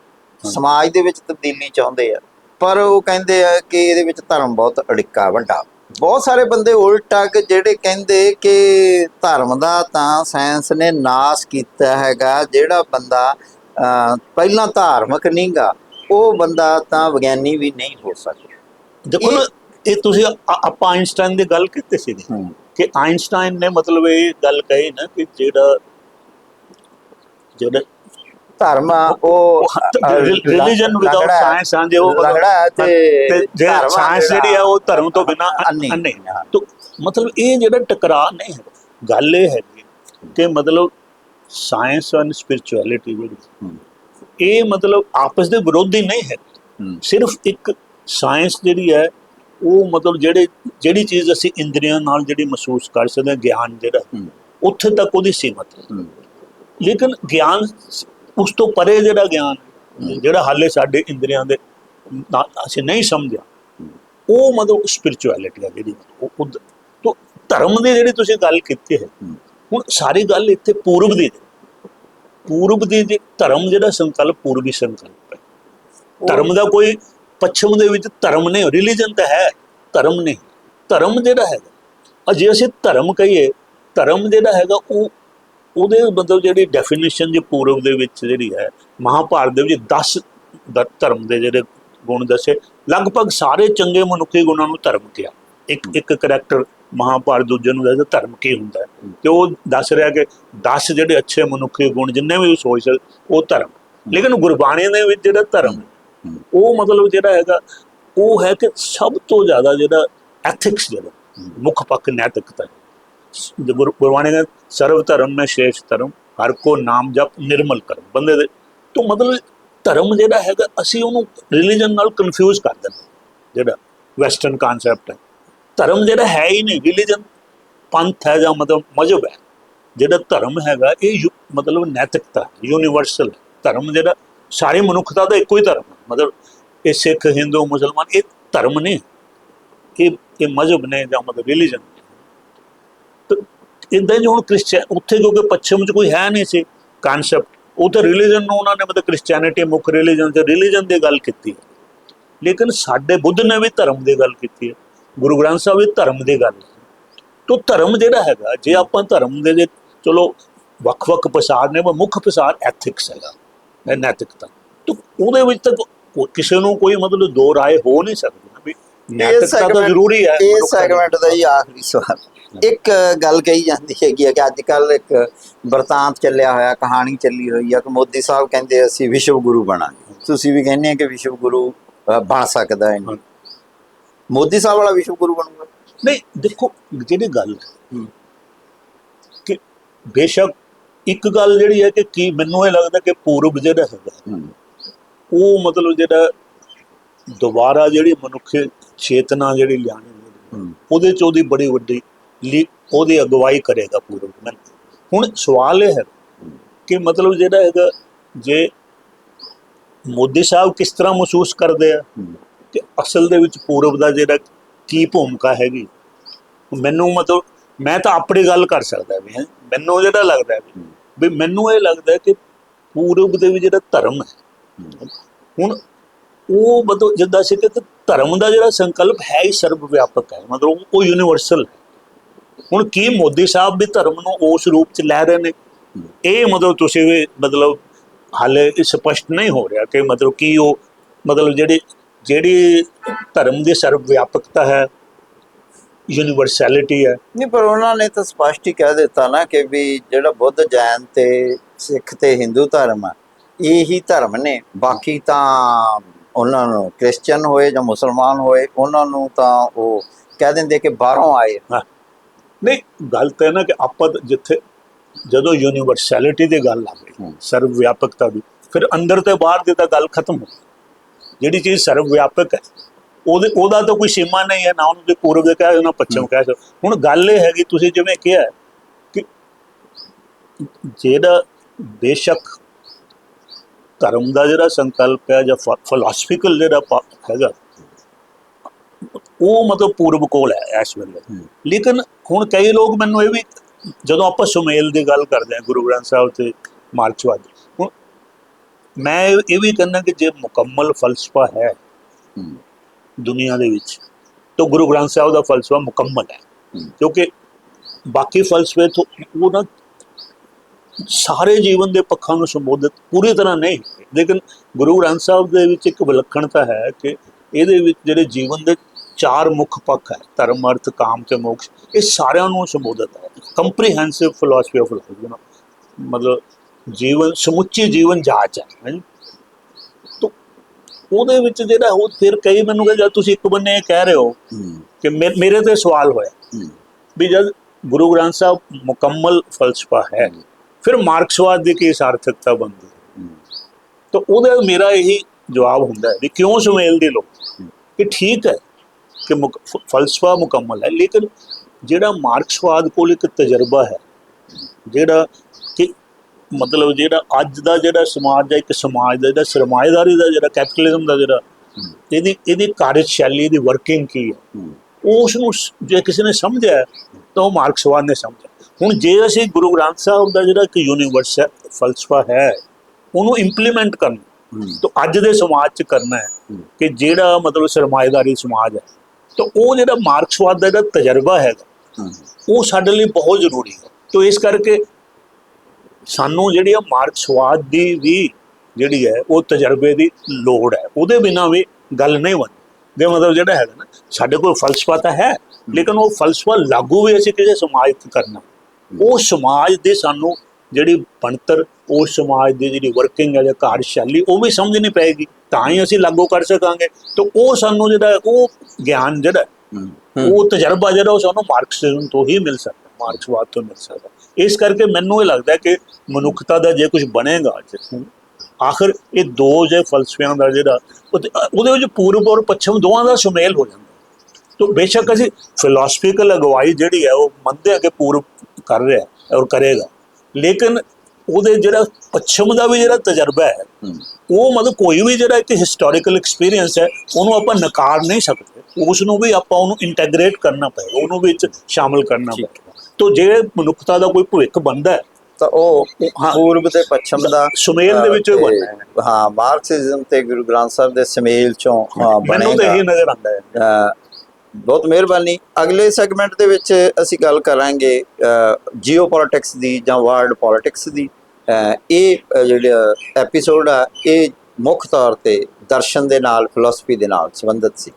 ਸਮਾਜ ਦੇ ਵਿੱਚ ਤਬਦੀਲੀ ਚਾਹੁੰਦੇ ਆ ਪਰ ਉਹ ਕਹਿੰਦੇ ਆ ਕਿ ਇਹਦੇ ਵਿੱਚ ਧਰਮ ਬਹੁਤ ਅੜਿੱਕਾ ਵੱਡਾ। ਬਹੁਤ ਸਾਰੇ ਬੰਦੇ ਉਲਟਾ ਕਿ ਜਿਹੜੇ ਕਹਿੰਦੇ ਕਿ ਧਰਮ ਦਾ ਤਾਂ ਸਾਇੰਸ ਨੇ ਨਾਸ ਕੀਤਾ ਹੈਗਾ ਜਿਹੜਾ ਬੰਦਾ ਪਹਿਲਾਂ ਧਾਰਮਿਕ ਨਹੀਂਗਾ ਉਹ ਬੰਦਾ ਤਾਂ ਵਿਗਿਆਨੀ ਵੀ ਨਹੀਂ ਹੋ ਸਕਦਾ। ਦੇਖੋ ਨਾ ਇਹ ਤੁਸੀਂ ਆਪਾਂ ਆਇਨਸਟਾਈਨ ਦੀ ਗੱਲ ਕੀਤੀ ਸੀ। ਕਿ ਆਇਨਸਟਾਈਨ ਨੇ ਮਤਲਬ ਇਹ ਗੱਲ ਕਹੀ ਨਾ ਕਿ ਜਿਹੜਾ ਜਿਹੜਾ ਧਰਮ ਆ ਉਹ ਰਿਲੀਜਨ ਵਿਦਆਊਟ। ਸਾਇੰਸ ਹਾਂ ਜੇ ਉਹ ਲੰਗੜਾ ਤੇ ਜੇ ਆ ਸਾਇੰਸ ਜਿਹੜਾ ਹੈ ਉਹ ਧਰਮ ਤੋਂ ਬਿਨਾ ਅੰਨੀ। ਤਾਂ ਮਤਲਬ ਇਹ ਜਿਹੜਾ ਟਕਰਾਅ ਨਹੀਂ ਹੈ ਗੱਲ ਇਹ ਹੈ ਕਿ ਮਤਲਬ ਸਾਇੰਸ ਐਂਡ ਸਪਿਰਚੁਅਲਿਟੀ ਜਿਹੜੀ। ਇਹ ਮਤਲਬ ਆਪਸ ਦੇ ਵਿਰੋਧੀ ਨਹੀਂ ਹੈ। ਸਿਰਫ ਇੱਕ ਸਾਇੰਸ ਜਿਹੜੀ ਹੈ ਉਹ ਮਤਲਬ ਜਿਹੜੇ ਜਿਹੜੀ ਚੀਜ਼ ਅਸੀਂ ਇੰਦਰੀਆਂ ਨਾਲ ਜਿਹੜੀ ਮਹਿਸੂਸ ਕਰ ਸਕਦੇ ਹਾਂ ਗਿਆਨ ਜਿਹੜਾ। ਉੱਥੇ ਤੱਕ ਉਹਦੀ ਸੀਮਤ ਹੈ। ਲੇਕਿਨ ਗਿਆਨ ਉਸ ਤੋਂ ਪਰੇ ਜਿਹੜਾ ਗਿਆਨ ਜਿਹੜਾ ਹਾਲੇ ਸਾਡੇ ਇੰਦਰੀਆਂ ਦੇ ਅਸੀਂ ਨਹੀਂ ਸਮਝਿਆ, ਉਹ ਮਤਲਬ ਸਪਿਰਚੁਅਲਿਟੀ ਹੈ ਜਿਹੜੀ, ਉਹ ਉਹ- ਤੋ ਧਰਮ ਦੀ ਜਿਹੜੀ ਤੁਸੀਂ ਗੱਲ ਕੀਤੀ ਹੈ, ਹੁਣ ਸਾਰੀ ਗੱਲ ਇੱਥੇ ਪੂਰਬ ਦੀ ਪੂਰਬ ਦੀ ਜੇ ਧਰਮ ਜਿਹੜਾ ਸੰਕਲਪ, ਪੂਰਬੀ ਸੰਕਲਪ ਹੈ। ਧਰਮ ਦਾ ਕੋਈ ਪੱਛਮ ਦੇ ਵਿੱਚ ਧਰਮ ਨਹੀਂ ਰਿਲੀਜਨ ਤਾਂ ਹੈ, ਧਰਮ ਨਹੀਂ। ਧਰਮ ਜਿਹੜਾ ਹੈਗਾ, ਅਜੇ ਅਸੀਂ ਧਰਮ ਕਹੀਏ, ਧਰਮ ਜਿਹੜਾ ਹੈਗਾ ਉਹ ਉਹਦੇ ਮਤਲਬ ਜਿਹੜੀ ਡੈਫੀਨੇਸ਼ਨ ਜੇ ਪੂਰਬ ਦੇ ਵਿੱਚ ਜਿਹੜੀ ਹੈ ਮਹਾਭਾਰਤ ਦੇ ਵਿੱਚ 10 ਧਰਮ ਦੇ ਜਿਹੜੇ ਗੁਣ ਦੱਸੇ ਲਗਭਗ ਸਾਰੇ ਚੰਗੇ ਮਨੁੱਖੀ ਗੁਣਾਂ ਨੂੰ ਧਰਮ ਕਿਹਾ। ਇੱਕ ਇੱਕ ਕਰੈਕਟਰ ਮਹਾਭਾਰਤ ਦੂਜੇ ਨੂੰ ਦੱਸਦਾ ਧਰਮ ਕੀ ਹੁੰਦਾ ਹੈ। ਤੇ ਉਹ ਦੱਸ ਰਿਹਾ ਕਿ 10 ਜਿਹੜੇ ਅੱਛੇ ਮਨੁੱਖੀ ਗੁਣ ਜਿੰਨੇ ਵੀ ਸੋਚ ਸਕ ਉਹ ਧਰਮ। ਲੇਕਿਨ ਗੁਰਬਾਣੀ ਦੇ ਵਿੱਚ ਜਿਹੜਾ ਧਰਮ ਉਹ ਮਤਲਬ ਜਿਹੜਾ ਹੈਗਾ ਉਹ ਹੈ ਕਿ ਸਭ ਤੋਂ ਜ਼ਿਆਦਾ ਜਿਹੜਾ ਐਥਿਕਸ ਜਿਹੜਾ ਮੁੱਖ ਪੱਖ ਨੈਤਿਕਤਾ। ਗੁਰਬਾਣੀ ਦਾ ਸਰਵ ਧਰਮ ਮੈਂ ਸ਼ੇਸ਼ ਧਰਮ, ਹਰ ਕੋ ਨਾਮ ਜਪ ਨਿਰਮਲ ਕਰ ਬੰਦੇ ਦੇ ਤੋਂ ਮਤਲਬ ਧਰਮ ਜਿਹੜਾ ਹੈਗਾ, ਅਸੀਂ ਉਹਨੂੰ ਰਿਲੀਜਨ ਨਾਲ ਕਨਫਿਊਜ਼ ਕਰ ਦਿੰਦੇ ਜਿਹੜਾ ਵੈਸਟਰਨ ਕਨਸੈਪਟ ਹੈ। ਧਰਮ ਜਿਹੜਾ ਹੈ ਹੀ ਨਹੀਂ ਰਿਲੀਜਨ ਪੰਥ ਹੈ ਜਾਂ ਮਤਲਬ ਮਜ਼ਹਬ ਹੈ। ਜਿਹੜਾ ਧਰਮ ਹੈਗਾ, ਇਹ ਯੂ- ਮਤਲਬ ਨੈਤਿਕਤਾ ਯੂਨੀਵਰਸਲ ਧਰਮ ਜਿਹੜਾ ਸਾਰੇ ਮਨੁੱਖਤਾ ਦਾ ਇੱਕੋ ਹੀ ਧਰਮ ਹੈ। ਮਤਲਬ ਇਹ ਸਿੱਖ, ਹਿੰਦੂ, ਮੁਸਲਮਾਨ, ਇਹ ਧਰਮ ਨੇ। ਇਹ ਇਹ ਮਜ਼ਹਬ ਨੇ ਜਾਂ ਮਤਲਬ ਰਿਲੀਜਨ ਇਦਾਂ ਹੁਣ ਕ੍ਰਿਸਚੀਅਨ ਉੱਥੇ ਕਿਉਂਕਿ ਪੱਛਮ 'ਚ ਕੋਈ ਹੈ ਨਹੀਂ ਸੀ ਕਨਸੈਪਟ ਉਹ ਤਾਂ ਰਿਲੀਜਨ ਨੂੰ ਉਹਨਾਂ ਨੇ ਮਤਲਬ ਕ੍ਰਿਸਚੀਅਨਿਟੀ ਮੁੱਖ ਰਿਲੀਜਨ ਤੇ ਰਿਲੀਜਨ ਦੀ ਗੱਲ ਕੀਤੀ ਲੇਕਿਨ ਸਾਡੇ ਬੁੱਧ ਨੇ ਵੀ ਧਰਮ ਦੀ ਗੱਲ ਕੀਤੀ ਹੈ ਗੁਰੂ ਗ੍ਰੰਥ ਸਾਹਿਬ ਵੀ ਧਰਮ ਦੀ ਗੱਲ ਤੋ ਧਰਮ ਜਿਹੜਾ ਹੈਗਾ ਜੇ ਆਪਾਂ ਧਰਮ ਦੇ ਜੇ ਚਲੋ ਵੱਖ-ਵੱਖ ਪ੍ਰਸਾਰ ਨੇ ਮੁੱਖ ਪ੍ਰਸਾਰ ਐਥਿਕਸ ਹੈਗਾ ਨੈਤਿਕਤਾ ਤੋ ਉਹਦੇ ਵਿੱਚ ਤਾਂ ਕਿਸੇ ਨੂੰ ਕੋਈ ਮਤਲਬ ਦੋ ਰਾਏ ਹੋ ਨਹੀਂ ਸਕਦੀ ਨਾ ਵੀ ਨੈਤਿਕਤਾ ਤਾਂ ਜ਼ਰੂਰੀ ਹੈ ਇਹ। ਸੈਗਮੈਂਟ ਦਾ ਹੀ ਆਖਰੀ ਸਵਾਲ। ਇੱਕ ਗੱਲ ਕਹੀ ਜਾਂਦੀ ਹੈਗੀ ਹੈ ਕਿ ਅੱਜ ਕੱਲ ਇੱਕ ਵਰਤਾਂਤ ਚੱਲਿਆ ਹੋਇਆ ਕਹਾਣੀ ਚੱਲੀ ਹੋਈ ਹੈ ਕਿ ਮੋਦੀ ਸਾਹਿਬ ਕਹਿੰਦੇ ਅਸੀਂ ਵਿਸ਼ਵ ਗੁਰੂ ਬਣਾਂਗੇ। ਤੁਸੀਂ ਵੀ ਕਹਿੰਦੇ ਆ ਕਿ ਵਿਸ਼ਵ ਗੁਰੂ ਬਣ ਸਕਦਾ ਹੈ। ਮੋਦੀ ਸਾਹਿਬ ਵਾਲਾ ਵਿਸ਼ਵ ਗੁਰੂ ਬਣੂਗਾ। ਨਹੀਂ ਦੇਖੋ ਜਿਹੜੀ ਗੱਲ। ਕਿ ਬੇਸ਼ੱਕ ਇੱਕ ਗੱਲ ਜਿਹੜੀ ਹੈ ਕਿ ਕੀ ਮੈਨੂੰ ਇਹ ਲੱਗਦਾ ਕਿ ਪੂਰਬ ਜਿਹੜਾ ਹੈਗਾ ਉਹ ਮਤਲਬ ਜਿਹੜਾ ਦੁਬਾਰਾ ਜਿਹੜੀ ਮਨੁੱਖੀ ਚੇਤਨਾ ਜਿਹੜੀ ਲਿਆਣੀ ਉਹਦੇ ਚ ਉਹਦੀ ਬੜੀ ਵੱਡੀ ਲੀ- ਉਹਦੀ ਅਗਵਾਈ ਕਰੇਗਾ ਪੂਰਬ ਮੈਂ ਹੁਣ ਸਵਾਲ ਇਹ ਹੈ ਕਿ ਮਤਲਬ ਜਿਹੜਾ ਹੈਗਾ ਜੇ ਮੋਦੀ ਸਾਹਿਬ ਕਿਸ ਤਰ੍ਹਾਂ ਮਹਿਸੂਸ ਕਰਦੇ ਆ ਕਿ ਅਸਲ ਦੇ ਵਿੱਚ ਪੂਰਬ ਦਾ ਜਿਹੜਾ ਕੀ ਭੂਮਿਕਾ ਹੈਗੀ ਮੈਨੂੰ ਮਤਲਬ ਮੈਂ ਤਾਂ ਆਪਣੀ ਗੱਲ ਕਰ ਸਕਦਾ ਵੀ ਹੈਂ। ਮੈਨੂੰ ਜਿਹੜਾ ਲੱਗਦਾ ਵੀ ਵੀ ਮੈਨੂੰ ਇਹ ਲੱਗਦਾ ਕਿ ਪੂਰਬ ਦੇ ਵਿੱਚ ਜਿਹੜਾ ਧਰਮ ਹੈ ਹੁਣ ਉਹ ਮਤਲਬ ਜਿੱਦਾਂ ਸੀ ਕਿ ਧਰਮ ਦਾ ਜਿਹੜਾ ਸੰਕਲਪ ਹੈ ਹੀ ਸਰਵ ਵਿਆਪਕ ਹੈ ਮਤਲਬ ਉਹ ਯੂਨੀਵਰਸਲ ਹੈ। ਹੁਣ ਕੀ ਮੋਦੀ ਸਾਹਿਬ ਵੀ ਧਰਮ ਨੂੰ ਉਸ ਰੂਪ ਚ ਲੈ ਰਹੇ ਨੇ? ਇਹ ਮਤਲਬ ਤੁਸੀਂ ਵੀ ਮਤਲਬ ਹਾਲੇ ਸਪਸ਼ਟ ਨਹੀਂ ਹੋ ਰਿਹਾ ਕਿ ਮਤਲਬ ਕੀ ਉਹ ਮਤਲਬ ਜਿਹੜੀ ਜਿਹੜੀ ਧਰਮ ਦੀ ਸਰਵ ਵਿਆਪਕਤਾ ਹੈ ਯੂਨੀਵਰਸੈਲਿਟੀ ਹੈ। ਨਹੀਂ ਪਰ ਉਹਨਾਂ ਨੇ ਤਾਂ ਸਪਸ਼ਟ ਹੀ ਕਹਿ ਦਿੱਤਾ ਨਾ ਕਿ ਵੀ ਜਿਹੜਾ ਬੁੱਧ ਜੈਨ ਤੇ ਸਿੱਖ ਤੇ ਹਿੰਦੂ ਧਰਮ ਆ ਇਹੀ ਧਰਮ ਨੇ। ਬਾਕੀ ਤਾਂ ਉਹਨਾਂ ਨੂੰ ਕ੍ਰਿਸਚੀਅਨ ਹੋਏ ਜਾਂ ਮੁਸਲਮਾਨ ਹੋਏ ਉਹਨਾਂ ਨੂੰ ਤਾਂ ਉਹ ਕਹਿ ਦਿੰਦੇ ਕਿ ਬਾਹਰੋਂ ਆਏ। ਨਹੀਂ ਗੱਲ ਤਾਂ ਨਾ ਕਿ ਆਪਾਂ ਜਿੱਥੇ ਜਦੋਂ ਯੂਨੀਵਰਸੈਲਿਟੀ ਦੀ ਗੱਲ ਆ ਗਈ। ਸਰਵ ਵਿਆਪਕਤਾ ਦੀ ਫਿਰ ਅੰਦਰ ਤੇ ਬਾਹਰ ਦੀ ਤਾਂ ਗੱਲ ਖਤਮ ਹੋ। ਜਿਹੜੀ ਚੀਜ਼ ਸਰਵ ਵਿਆਪਕ ਹੈ ਉਹਦੇ ਉਹਦਾ ਤਾਂ ਕੋਈ ਸੀਮਾ ਨਹੀਂ ਹੈ ਨਾ ਉਹਨੂੰ ਕੋਈ ਪੂਰਬ ਦੇ ਕਹਿ ਨਾ ਪੱਛਮ ਕਹਿ ਹੁਣ ਗੱਲ ਇਹ ਹੈਗੀ ਤੁਸੀਂ ਜਿਵੇਂ ਕਿਹਾ ਕਿ ਜਿਹੜਾ ਬੇਸ਼ੱਕ ਧਰਮ ਦਾ ਜਿਹੜਾ ਸੰਕਲਪ ਹੈ ਜਾਂ ਫਿਲਾਸਫੀਕਲ ਜਿਹੜਾ ਹੈਗਾ ਉਹ ਮਤਲਬ ਪੂਰਬ ਕੋਲ ਹੈ ਇਸ ਵੇਲੇ। ਲੇਕਿਨ ਹੁਣ ਕਈ ਲੋਕ ਮੈਨੂੰ ਇਹ ਵੀ ਜਦੋਂ ਆਪਾਂ ਸੁਮੇਲ ਦੀ ਗੱਲ ਕਰਦੇ ਹਾਂ ਗੁਰੂ ਗ੍ਰੰਥ ਸਾਹਿਬ ਤੇ ਮਾਰਚਵਾਦੀ ਹੁਣ ਮੈਂ ਇਹ ਵੀ ਕਹਿੰਦਾ ਕਿ ਜੇ ਮੁਕੰਮਲ ਫਲਸਫਾ ਹੈ ਦੁਨੀਆ ਦੇ ਵਿੱਚ ਤਾਂ ਗੁਰੂ ਗ੍ਰੰਥ ਸਾਹਿਬ ਦਾ ਫਲਸਫਾ ਮੁਕੰਮਲ ਹੈ। ਕਿਉਂਕਿ ਬਾਕੀ ਫਲਸਫੇ ਤੋਂ ਉਹ ਨਾ ਸਾਰੇ ਜੀਵਨ ਦੇ ਪੱਖਾਂ ਨੂੰ ਸੰਬੋਧਿਤ ਪੂਰੀ ਤਰ੍ਹਾਂ ਨਹੀਂ ਲੇਕਿਨ ਗੁਰੂ ਗ੍ਰੰਥ ਸਾਹਿਬ ਦੇ ਵਿੱਚ ਇੱਕ ਵਿਲੱਖਣਤਾ ਹੈ ਕਿ ਇਹਦੇ ਵਿੱਚ ਜਿਹੜੇ ਜੀਵਨ ਦੇ ਚਾਰ ਮੁੱਖ ਪੱਖ ਹੈ ਧਰਮ ਅਰਥ ਕਾਮ ਤੇ ਮੋਕਸ਼ ਇਹ ਸਾਰਿਆਂ ਨੂੰ ਸੰਬੋਧਿਤ ਹੈ। ਕੰਪਰੀਹੈਂਸਿਵ ਫਿਲਾਸਫੀ ਆਫ ਲਾਈਫ ਯੂ ਮਤਲਬ ਜੀਵਨ ਸਮੁੱਚੀ ਜੀਵਨ ਜਾਂਚ ਹੈ ਤੋ ਉਹਦੇ ਵਿੱਚ ਜਿਹੜਾ ਉਹ ਫਿਰ ਕਈ ਮੈਨੂੰ ਕਹਿੰਦੇ ਜਦ ਤੁਸੀਂ ਇੱਕ ਬੰਨੇ ਇਹ ਕਹਿ ਰਹੇ ਹੋ ਕਿ ਮੇਰੇ ਤੇ ਸਵਾਲ ਹੋਇਆ। ਵੀ ਜਦ ਗੁਰੂ ਗ੍ਰੰਥ ਸਾਹਿਬ ਮੁਕੰਮਲ ਫਲਸਫਾ ਹੈ ਫਿਰ ਮਾਰਕਸਵਾਦ ਦੀ ਕੀ ਸਾਰਥਕਤਾ ਬਣਦੀ? ਤਾਂ ਉਹਦਾ ਮੇਰਾ ਇਹੀ ਜਵਾਬ ਹੁੰਦਾ ਹੈ ਵੀ ਕਿਉਂ ਸੁਮੇਲ ਦੀ ਲੋੜ ਕਿ ਠੀਕ ਹੈ ਕਿ ਮੁਕ- ਫਲਸਫਾ ਮੁਕੰਮਲ ਹੈ, ਲੇਕਿਨ ਜਿਹੜਾ ਮਾਰਕਸਵਾਦ ਕੋਲ ਇੱਕ ਤਜਰਬਾ ਹੈ, ਜਿਹੜਾ ਕਿ ਮਤਲਬ ਜਿਹੜਾ ਅੱਜ ਦਾ ਜਿਹੜਾ ਸਮਾਜ ਦਾ ਇੱਕ ਸਮਾਜ ਦਾ ਜਿਹੜਾ ਸਰਮਾਏਦਾਰੀ ਦਾ ਜਿਹੜਾ ਕੈਪੀਟਲਿਜ਼ਮ ਦਾ ਜਿਹੜਾ ਇਹਦੀ ਇਹਦੀ ਕਾਰਜਸ਼ੈਲੀ ਦੀ ਵਰਕਿੰਗ ਕੀ ਹੈ? ਉਸ ਨੂੰ ਜੇ ਕਿਸੇ ਨੇ ਸਮਝਿਆ ਤਾਂ ਉਹ ਮਾਰਕਸਵਾਦ ਨੇ ਸਮਝਿਆ। ਹੁਣ ਜੇ ਅਸੀਂ ਗੁਰੂ ਗ੍ਰੰਥ ਸਾਹਿਬ ਦਾ ਜਿਹੜਾ ਇੱਕ ਯੂਨੀਵਰਸ ਹੈ, ਫਲਸਫਾ ਹੈ, ਉਹਨੂੰ ਇੰਪਲੀਮੈਂਟ ਕਰਨਾ ਤਾਂ ਅੱਜ ਦੇ ਸਮਾਜ 'ਚ ਕਰਨਾ ਹੈ। ਕਿ ਜਿਹੜਾ ਮਤਲਬ ਸਰਮਾਏਦਾਰੀ ਸਮਾਜ ਹੈ ਤਾਂ ਉਹ ਜਿਹੜਾ ਮਾਰਕਸਵਾਦ ਦਾ ਜਿਹੜਾ ਤਜਰਬਾ ਹੈਗਾ ਉਹ ਸਾਡੇ ਲਈ ਬਹੁਤ ਜ਼ਰੂਰੀ ਹੈ। ਤਾਂ ਇਸ ਕਰਕੇ ਸਾਨੂੰ ਜਿਹੜੀ ਆ ਮਾਰਕਸਵਾਦ ਦੀ ਵੀ ਜਿਹੜੀ ਹੈ ਉਹ ਤਜਰਬੇ ਦੀ ਲੋੜ ਹੈ। ਉਹਦੇ ਬਿਨਾ ਵੀ ਗੱਲ ਨਹੀਂ ਬਣਦੀ ਦੇ ਮਤਲਬ ਜਿਹੜਾ ਹੈਗਾ ਨਾ ਸਾਡੇ ਕੋਲ ਫਲਸਫਾ ਤਾਂ ਹੈ। ਲੇਕਿਨ ਉਹ ਫਲਸਫਾ ਲਾਗੂ ਵੀ ਅਸੀਂ ਕਿਸੇ ਸਮਾਜ ਤੇ ਕਰਨਾ। ਉਹ ਸਮਾਜ ਦੇ ਸਾਨੂੰ ਜਿਹੜੀ ਬਣਤਰ ਉਹ ਸਮਾਜ ਦੀ ਜਿਹੜੀ ਵਰਕਿੰਗ ਹੈ ਜਾਂ ਕਾਰਜਸ਼ੈਲੀ ਉਹ ਵੀ ਸਮਝਣੀ ਪਏਗੀ। ਤਾਂ ਹੀ ਅਸੀਂ ਲਾਗੂ ਕਰ ਸਕਾਂਗੇ। ਤਾਂ ਉਹ ਸਾਨੂੰ ਜਿਹੜਾ ਉਹ ਗਿਆਨ ਜਿਹੜਾ ਉਹ ਤਜਰਬਾ ਜਿਹੜਾ ਉਹ ਸਾਨੂੰ ਮਾਰਕਸਿਜ਼ਮ ਤੋਂ ਹੀ ਮਿਲ ਸਕਦਾ ਮਾਰਕਸਵਾਦ ਤੋਂ ਮਿਲ ਸਕਦਾ। ਇਸ ਕਰਕੇ ਮੈਨੂੰ ਇਹ ਲੱਗਦਾ ਕਿ ਮਨੁੱਖਤਾ ਦਾ ਜੇ ਕੁਝ ਬਣੇਗਾ ਅੱਜ ਆਖਰ ਇਹ ਦੋ ਜੇ ਫਲਸਫਿਆਂ ਦਾ ਜਿਹੜਾ ਉਹਦੇ ਵਿੱਚ ਪੂਰਬ ਔਰ ਪੱਛਮ ਦੋਵਾਂ ਦਾ ਸੁਮੇਲ ਹੋ ਜਾਂਦਾ। ਤੋ ਬੇਸ਼ੱਕ ਅਸੀਂ ਫਿਲਾਸਫੀਕਲ ਅਗਵਾਈ ਜਿਹੜੀ ਹੈ ਉਹ ਮੰਨਦੇ ਆ ਕਿ ਪੂਰਬ ਕਰ ਰਿਹਾ ਹੈ ਔਰ ਕਰੇਗਾ। ਲੇਕਿਨ ਉਹਦੇ ਜਿਹੜਾ ਪੱਛਮ ਦਾ ਵੀ ਜਿਹੜਾ ਤਜਰਬਾ ਹੈ ਉਹ ਮਤਲਬ ਕੋਈ ਵੀ ਜਿਹੜਾ ਇੱਕ ਹਿਸਟੋਰੀਕਲ ਐਕਸਪੀਰੀਅੰਸ ਹੈ ਉਹਨੂੰ ਆਪਾਂ ਨਕਾਰ ਨਹੀਂ ਸਕਦੇ ਉਸ ਨੂੰ ਵੀ ਆਪਾਂ ਉਹਨੂੰ ਇੰਟੈਗਰੇਟ ਕਰਨਾ ਪਏਗਾ ਉਹਨੂੰ ਵਿੱਚ ਸ਼ਾਮਲ ਕਰਨਾ। ਪਏਗਾ ਤੋ ਜੇ ਮਨੁੱਖਤਾ ਦਾ ਕੋਈ ਭਵਿੱਖ ਬਣਦਾ ਹੈ ਤਾਂ ਉਹ। ਪੂਰਬ ਤੇ ਪੱਛਮ ਦਾ ਸੁਮੇਲ ਦੇ ਵਿੱਚੋਂ ਬਣਨਾ ਹੈ ਮਾਰਕਸਿਜ਼ਮ ਤੇ ਗੁਰੂ ਗ੍ਰੰਥ ਸਾਹਿਬ ਦੇ ਸਮੇਲ ਚੋਂ ਹਾਂ, ਮੈਨੂੰ ਤਾਂ ਬਣੇਗਾ ਇਹੀ ਨਜ਼ਰ ਆਉਂਦਾ ਹੈ ਬਹੁਤ ਮਿਹਰਬਾਨੀ। ਅਗਲੇ ਸੈਗਮੈਂਟ ਦੇ ਵਿੱਚ ਅਸੀਂ ਗੱਲ ਕਰਾਂਗੇ ਜੀਓਪੋਲਿਟਿਕਸ ਦੀ ਜਾਂ ਵਰਲਡ ਪੋਲਿਟਿਕਸ ਦੀ। ਇਹ ਅ, ਜਿਹੜਾ ਐਪੀਸੋਡ ਆ ਇਹ ਮੁੱਖ ਤੌਰ ਤੇ ਦਰਸ਼ਨ ਦੇ ਨਾਲ ਫਿਲਾਸਫੀ ਦੇ ਨਾਲ ਸੰਬੰਧਿਤ ਸੀ।